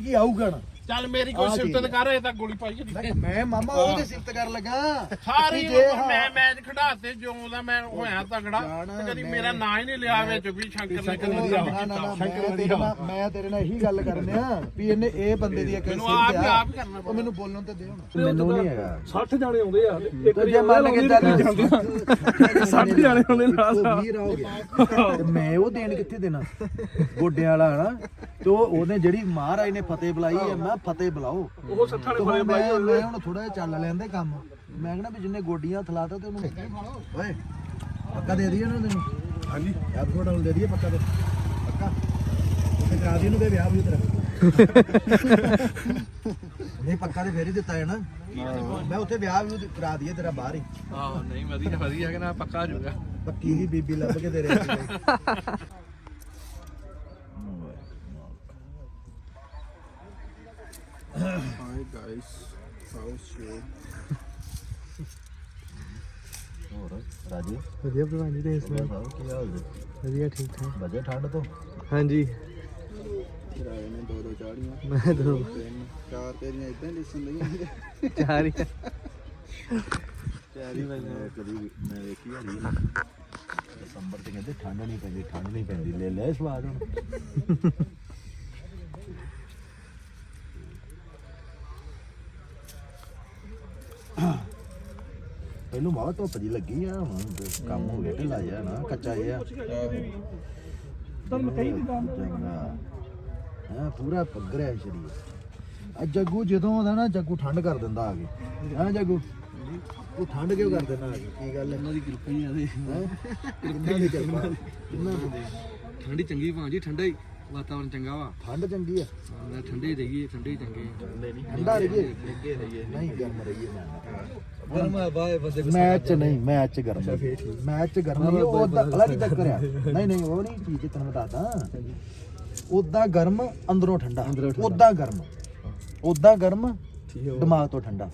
ਕੀ ਆਊਗਾ ਨਾ? ਚੱਲ ਮੇਰੀ ਕੋਈ ਸਿਫਤ ਕਰ ਇਹ ਤਾਂ ਗੋਲੀ ਪਾਈ ਜਾਂਦੀ। ਮੈਂ ਮਾਮਾ ਉਹਦੀ ਸਿਫਤ ਕਰਨ ਲੱਗਾ। ਸਾਰੀ ਵੀ ਜੇ ਉਮਰ ਮੈਂ ਮੈਚ ਖੜਾਤੇ ਜਿਉਂ ਦਾ ਮੈਂ ਹੋਇਆ ਤਗੜਾ ਤੇ ਕਦੀ ਮੇਰਾ ਨਾਂ ਹੀ ਨਹੀਂ ਲਿਆ ਵਿੱਚ ਵੀ ਸ਼ੰਕਰ ਨੇ ਕਦੀ ਨਾ, ਗੱਲ ਨਾ, ਮੈਂ ਤੇਰੇ ਨਾਲ ਮੈਂ ਤੇਰੇ ਨਾਲ ਇਹੀ ਗੱਲ ਕਰਨਿਆ ਵੀ ਇਹਨੇ ਇਹ ਬੰਦੇ ਦੀ ਇੱਕ ਮੈਨੂੰ ਆਪ ਹੀ। ਆਪ ਕਰਨਾ ਉਹ ਮੈਨੂੰ ਬੋਲਣ ਤੇ ਦੇ ਹੁਣ ਮੈਨੂੰ ਨਹੀਂ ਹੈਗਾ। 60 ਜਾਣੇ ਆਉਂਦੇ ਆ ਇੱਕ ਤੇ ਜੇ ਮੰਨ ਕੇ ਚੱਲ 60 ਜਾਣੇ ਆਉਂਦੇ ਨਾਲ। 20 ਹੋ ਗਿਆ। ਤੇ ਮੈਂ ਉਹ ਦੇਣ ਕਿੱਥੇ ਦੇਣਾ? ਗੋਡਿਆਂ ਵਾਲਾ ਹਨਾ। ਤੇ ਉਹ ਉਹਨੇ ਜਿਹੜੀ ਮਹਾਰਾਜ ਨੇ ਫਤਿਹ ਬੁਲਾਈ ਹੈ ਮੈਂ ਫਤਿਹ ਬੁਲਾਓ। ਉਹ 60 ਤੇ ਵਾਲੇ ਹੁਣ ਬੁਲਾਈ ਮੈਂ ਮੈਂ ਹੁਣ ਥੋੜਾ ਜਿਹਾ ਚੱਲ ਲੈਂਦੇ ਕੰਮ। ਮੈਂ ਕਹਿੰਦਾ ਵੀ ਜਿੰਨੇ ਗੋਡੀਆਂ ਥਲਾਤਾ ਤੇ ਉਹਨੂੰ ਓਏ ਪੱਕਾ ਦੇ ਦਈਏ ਨਾ ਤੈਨੂੰ? ਹਾਂਜੀ। ਯਾਰ ਥੋੜਾ ਹੁਣ ਦੇ ਦਈਏ ਪੱਕਾ ਤੇ ਪੱਕਾ। ਤੇ ਕਰਾ ਦੀ ਨੂੰ ਦੇ ਵਿਆਹ ਵੀ ਤੇਰਾ ਨਹੀਂ ਪੱਕਾ ਤੇ ਫੇਰ ਹੀ ਦਿੱਤਾ ਹੈ ਨਾ। ਮੈਂ ਉੱਥੇ ਵਿਆਹ ਵੀ ਕਰਾ ਦਈਏ ਤੇਰਾ ਬਾਹਰ ਹੀ। ਆਹ ਨਹੀਂ ਵਧੀਆ ਵਧੀਆ ਕਿ ਨਾ ਪੱਕਾ ਹੋ ਜਾਊਗਾ। ਪੱਕੀ ਦੀ ਬੀਬੀ ਲੱਭ ਕੇ ਤੇਰੇ Hi guys, how's you? ਹੋਰ ਰਾਜੀ? ਵਧੀਆ ਪ੍ਰਵਾਨ ਜੀ ਤੇ ਕੀ ਹਾਲ ਜੀ? ਵਧੀਆ ਠੀਕ ਠਾਕ। ਵਜੇ ਠੰਡ ਤੋਂ? ਹਾਂਜੀ। ਕਿਰਾਏ ਨੇ ਦੋ ਦੋ ਚਾੜੀਆਂ। ਮੈਂ ਦੋ ਤਿੰਨ ਚਾਰ ਤੇਰੀਆਂ ਇਦਾਂ ਲਿਸਣ ਲਈਆਂ ਚਾਰ ਹੀ ਤਿਆਰੀ ਮੈਂ ਕਦੀ ਵੀ- ਮੈਂ ਵੇਖੀ ਆ ਰੀਲ। ਦਸੰਬਰ ਤੇ ਕਹਿੰਦੇ ਠੰਡ ਨਹੀਂ ਪੈਂਦੀ ਠੰਡ ਨਹੀਂ ਪੈਂਦੀ। ਲੈ ਲੈ ਸਵਾਦ ਹੁਣ। ਪਹਿਲੋਂ ਮਾਵਾ ਧੁੱਪ ਜੀ ਲੱਗੀ ਆ ਹੁਣ ਤੇ ਕੰਮ ਹੋ ਗਿਆ ਢਿੱਲਾ ਜਿਹਾ ਨਾ ਕੱਚਾ ਜਿਹਾ। ਤੁਹਾਨੂੰ ਕਹੀ ਹਾਂ ਪੂਰਾ ਪੱਗਰਿਆ ਸ਼ਰੀਰ। ਆ ਜੱਗੂ ਜਦੋਂ ਆਉਂਦਾ ਨਾ ਜੱਗੂ ਠੰਡ ਕਰ ਦਿੰਦਾ ਆ ਕੇ। ਹਾਂ ਜੱਗੂ? ਤੂੰ ਠੰਡ ਕਿਉਂ ਕਰ ਦਿੰਦਾ ਆ ਕੇ? ਕੀ ਗੱਲ ਹੈ? ਦੀ ਕਿਰਪਾ ਹੀ ਆ ਦੇ ਕਿੰਨਾ ਦੀ ਕਿਰਪਾ? ਦੀ ਠੰਡੀ ਚੰਗੀ ਭਾਂ ਜੀ ਠੰਡਾ ਹੀ। ਵਾਤਾਵਰਨ ਚੰਗਾ ਵਾ। ਠੰਡ ਚੰਗੀ ਆ। ਹਾਂ ਠੰਡੇ ਰਹੀਏ ਠੰਡੇ ਹੀ ਚੰਗੇ। ਠੰਡਾ ਰਹੀਏ। ਨਹੀਂ। ਗਰਮ ਰਹੀਏ ਗਰਮ ਆ ਬਾਏ ਬੰਦੇ ਮੈਚ ਨਹੀਂ ਮੈਚ ਗਰਮ ਮੈਚ ਚ ਗਰਮ ਨਹੀਂ ਉਹਦਾ ਅਲੱਗ ਹੀ ਚੱਕਰ ਆ। ਨਹੀਂ ਨਹੀਂ ਉਹ ਨਹੀਂ ਚੀਜ਼ ਤੈਨੂੰ ਬਤਾਦਾ ਉਦਾਂ ਗਰਮ ਅੰਦਰੋਂ ਠੰਡਾ। ਉਦਾਂ ਗਰਮ। ਉਦਾਂ ਗਰਮ ਦਿਮਾਗ ਤੋਂ ਠੰਡਾ।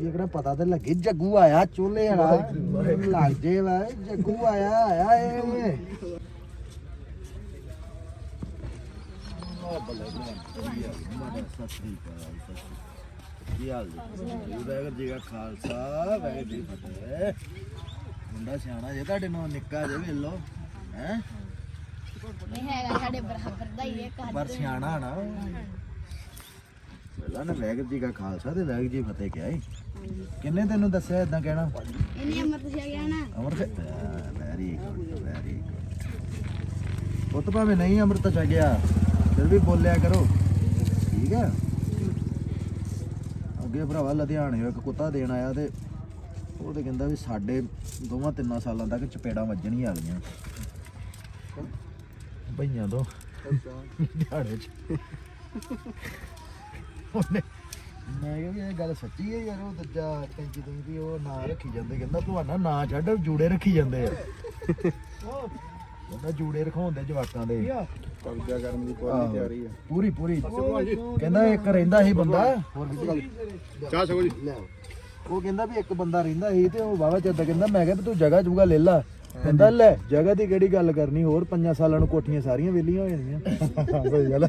ਇਹ ਕਿਹੜਾ ਪਤਾ ਤੇ ਲੱਗੇ ਜੱਗੂ ਆਇਆ ਚੋਲੇ ਵਾਲਾ। ਲੱਗ ਜੇ ਵਾ ਜੱਗੂ ਆਇਆ ਆਇਆ ਏ ਕੀ ਹਾਲ ਜੀ ਵਾਹਿਗੁਰੂ ਜੀ ਕਾ ਖਾਲਸਾ ਵਾਹਿਗੁਰੂ ਜੀ ਫਤਿਹ ਮੁੰਡਾ ਸਿਆਣਾ ਜੇ ਤੁਹਾਡੇ ਨਾਲ ਨਿੱਕਾ ਜੇ ਵੇਲੋ ਹੈ ਨਹੀਂ ਹੈਗਾ ਸਾਡੇ ਬਰਾਬਰ ਦਾ ਹੀ ਇੱਕ ਪਰ ਸਿਆਣਾ ਨਾ ਪਹਿਲਾਂ ਨੇ ਵਾਹਿਗੁਰੂ ਜੀ ਕਾ ਖਾਲਸਾ ਤੇ ਵਾਹਿਗੁਰੂ ਜੀ ਫਤਿਹ ਕਿਹਾ ਈ ਕਿੰਨੇ ਤੈਨੂੰ ਦੱਸਿਆ ਇਦਾਂ ਕਹਿਣਾ ਇਹਨੇ ਅਮਰਤ ਛਕਿਆ ਗਿਆ। ਨਾ ਅਮਰ ਵੈਰੀ ਗੁੱਡ ਵੈਰੀ ਗੁੱਡ ਪੁੱਤ ਭਾਵੇਂ ਨਹੀਂ ਅੰਮ੍ਰਿਤ ਛਕਿਆ ਫਿਰ ਵੀ ਬੋਲਿਆ ਕਰੋ। ਠੀਕ ਹੈ? ਅੱਗੇ ਭਰਾਵਾ ਲੁਧਿਆਣੇ ਇੱਕ ਕੁੱਤਾ ਦੇਣ ਆਇਆ ਤੇ ਉਹ ਤੇ ਕਹਿੰਦਾ ਵੀ ਸਾਡੇ ਦੋਵਾਂ ਤਿੰਨਾਂ ਸਾਲਾਂ ਤੱਕ ਚਪੇੜਾਂ ਵੱਜਣੀਆਂ ਵਾਲੀਆਂ। ਬਈਆਂ ਤੋਂ। ਦਿਹਾੜੇ ਚ। ਉਹਨੇ ਮੈਂ ਕਿਹਾ ਵੀ ਇਹ ਗੱਲ ਸੱਚੀ ਹੈ ਯਾਰ ਉਹ ਦੂਜਾ ਟੈਂਕੀ ਤੋਂ ਵੀ ਉਹ ਨਾਂ ਰੱਖੀ ਜਾਂਦੇ ਕਹਿੰਦਾ ਤੁਹਾਡਾ ਨਾਂ ਛੱਡ ਜੂੜੇ ਰੱਖੀ ਜਾਂਦੇ ਆ। ਕਹਿੰਦਾ ਜੂੜੇ ਰਖਾਉਂਦੇ ਜਵਾਕਾਂ ਦੇ। ਕਬਜ਼ਾ ਕਰਨ ਦੀ। ਪੂਰੀ ਤਿਆਰੀ ਹੈ ਪੂਰੀ ਪੂਰੀ। ਕਹਿੰਦਾ ਇੱਕ ਰਹਿੰਦਾ ਸੀ ਬੰਦਾ। ਹੋਰ ਕਿਤੇ ਗੱਲ ਚਾਹ ਸਕੋ ਜੀ। ਉਹ ਕਹਿੰਦਾ ਵੀ ਇੱਕ ਬੰਦਾ ਰਹਿੰਦਾ ਸੀ ਤੇ ਉਹ ਵਾਵਾ ਚੱਦਾ ਕਹਿੰਦਾ ਮੈਂ ਕਿਹਾ ਵੀ ਤੂੰ ਜਗ੍ਹਾ ਜੂਗਾ ਲੈ ਲਾ। ਕਹਿੰਦਾ ਲੈ ਜਗ੍ਹਾ ਦੀ ਕਿਹੜੀ ਗੱਲ ਕਰਨੀ ਹੋਰ ਪੰਜਾਂ ਸਾਲਾਂ ਨੂੰ ਕੋਠੀਆਂ ਸਾਰੀਆਂ ਵਿਹਲੀਆਂ ਹੋ ਜਾਣੀਆਂ। ਸਹੀ ਗੱਲ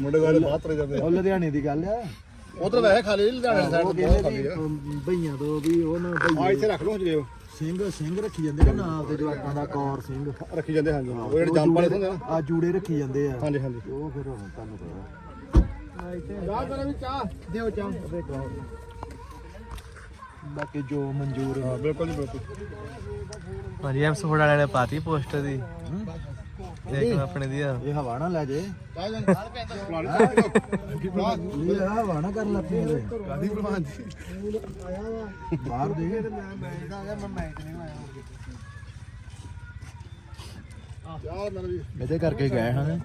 ਮੁੰਡੇ ਵਾਲੇ ਬਾਤ ਰਹਿ ਜਾਂਦੇ ਉਹ ਲੁਧਿਆਣੇ ਦੀ ਗੱਲ ਆ। ਉਧਰ ਵੈਸੇ ਖਾਲੀ ਲੁਧਿਆਣੇ ਸਾਈਡ ਕਹਿੰਦੇ ਵੀ ਅਮ, ਭਈਆਂ ਤੋਂ ਵੀ ਉਹ ਨਾ ਆ ਭਈਏ ਇੱਥੇ ਰੱਖ ਲਓ ਜੇ ਸਿੰਘ ਸਿੰਘ ਰੱਖੀ ਜਾਂਦੇ ਨੇ ਨਾਲ ਦੇ ਜਵਾਕਾਂ ਦਾ ਕੌਰ ਸਿੰਘ। ਰੱਖੀ ਜਾਂਦੇ ਹਾਂਜੀ ਉਹ ਜਿਹੜੇ ਜੰਪ ਵਾਲੇ ਹੁੰਦੇ ਨਾ। ਆ ਜੂੜੇ ਰੱਖੀ ਜਾਂਦੇ ਆ। ਹਾਂਜੀ ਹਾਂਜੀ। ਉਹ ਫਿਰ ਹੁਣ ਤੁਹਾਨੂੰ ਪਤਾ। ਚਾਹ ਕਰਾਂ ਵੀ ਚਾਹ ਦਿਓ ਚਾਹ। ਬਾਕੀ ਜੋ ਮਨਜ਼ੂਰ ਹਾਂ ਬਿਲਕੁਲ ਜੀ ਬਿਲਕੁਲ। ਭਾਜੀ ਐਮ ਸਫੋੜਾ ਵਾਲੇ ਨੇ ਪਾਤੀ ਪੋਸਟ ਦੀ? ਦੇਖ ਆਪਣੇ ਦੀ ਆ। ਇਹ ਹਵਾ ਨਾ ਲੈ ਜੇ। ਚਾਹ ਜਾਂ ਇਹ ਹਵਾ ਨਾ ਕਰ ਲੱਪੀ ਇਹਦੇ। ਕਾਦੀ ਪ੍ਰਮਾਨ ਜੀ। ਬਾਹਰ ਦੇ। ਚਾਹ ਨਾਲ ਵੀ ਇਹਦੇ ਕਰਕੇ ਗਏ ਹਾਂ।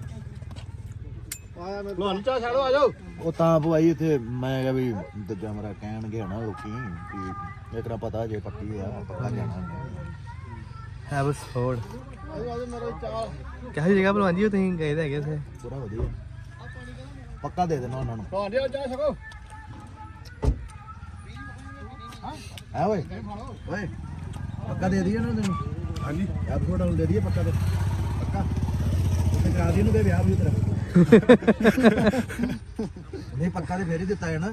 ਆਇਆ ਮੈਂ ਲੋਹਾਨੀ ਚਾਹ ਛਾੜੋ ਆ ਜਾਓ। ਉਹ ਤਾਂ ਪਵਾਈ ਇੱਥੇ ਮੈਂ ਕਿਹਾ ਵੀ ਦੂਜਾ ਮੇਰਾ ਕਹਿਣਗੇ ਹਨਾ ਲੋਕੀ ਵੀ ਪਤਾ ਜੇ ਪੱਕੀ ਆ ਪੱਕਾ ਜਾਣਾ। ਹੈ ਬਸ ਆਜੋ ਆਜੋ ਮੇਰੇ ਚਾਹ। ਕਿਹੋ ਜਗ੍ਹਾ ਭਲਵਾਨ ਜੀ ਉਹ ਤੁਸੀਂ? ਗਏ ਤਾਂ ਹੈਗੇ ਸੇ ਪੂਰਾ ਵਧੀਆ। ਪੱਕਾ ਦੇ ਦੇਣਾ ਉਹਨਾਂ ਨੂੰ। ਲੋਹਾਨੀ ਆ ਚਾਹ ਛਕੋ ਹੈ? ਓਏ? ਓਏ ਪੱਕਾ ਦੇ ਦਈਏ ਨਾ ਤੈਨੂੰ। ਹਾਂਜੀ। ਯਾਰ ਥੋੜਾ ਦੇ ਦਈਏ ਪੱਕਾ ਤੇ ਪੱਕਾ। ਤੇ ਕਰਾ ਦੀ ਨੂੰ ਦੇ ਵਿਆਹ ਵੀ ਤੇਰਾ ਨਹੀਂ ਪੱਕਾ ਤੇ ਫੇਰ ਹੀ ਦਿੱਤਾ ਹੈ ਨਾ।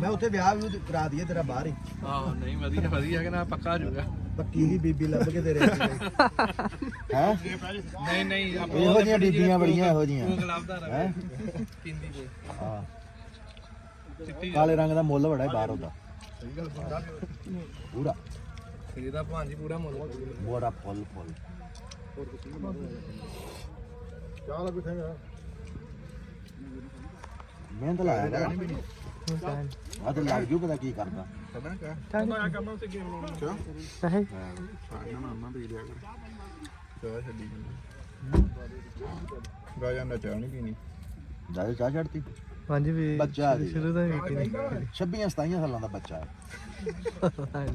ਮੈਂ ਉੱਥੇ ਵਿਆਹ ਵੀ ਕਰਾ ਦਈਏ ਤੇਰਾ ਬਾਹਰ ਹੀ। ਆਹ ਨਹੀਂ ਵਧੀਆ ਵਧੀਆ ਕਿ ਨਾ ਪੱਕਾ ਜੂਗਾ ਪੱਕੀ ਹੀ ਬੀਬੀ ਲੱਭ ਕੇ ਤੇਰੇ ਹੈ? ਨਹੀਂ ਨਹੀਂ ਇਹੋ ਜਿਹੀਆਂ ਬੀਬੀਆਂ ਬੜੀਆਂ ਇਹੋ ਜਿਹੀਆਂ। ਲੱਭਦਾ ਹੈ? ਪਿੰਦੀ ਦੇ। ਹਾਂ। ਕਾਲੇ ਰੰਗ ਦਾ ਮੁੱਲ ਬੜਾ ਹੈ ਬਾਹਰ ਉਹਦਾ। ਪੂਰਾ। ਇਹਦਾ ਭਾਂਜੀ ਪੂਰਾ ਮੁੱਲ। ਬੋੜਾ ਫੁੱਲ ਫੁੱਲ। ਚਾਹ ਲੱਗ ਬੈਠੇਗਾ ਮਿਹਨਤ ਲਾਇਆ ਕਰ। ਆ ਤੇ ਲੱਗ ਜੂ ਪਤਾ ਕੀ ਕਰਦਾ ਸਹੀ ਚਾਹ ਛੱਡੀ ਗਾਇਆ ਨਾ ਚਾਹ ਨਹੀਂ ਪੀਣੀ ਜਾਇ ਚਾਹ ਛੱਡਤੀ ਪੰਜ ਵੀ ਬੱਚਾ ਜੀ। ਸ਼ੁਰੂ ਤੋਂ ਹੀ ਨਹੀਂ 26 27 ਸਾਲਾਂ ਦਾ ਬੱਚਾ ਹੈ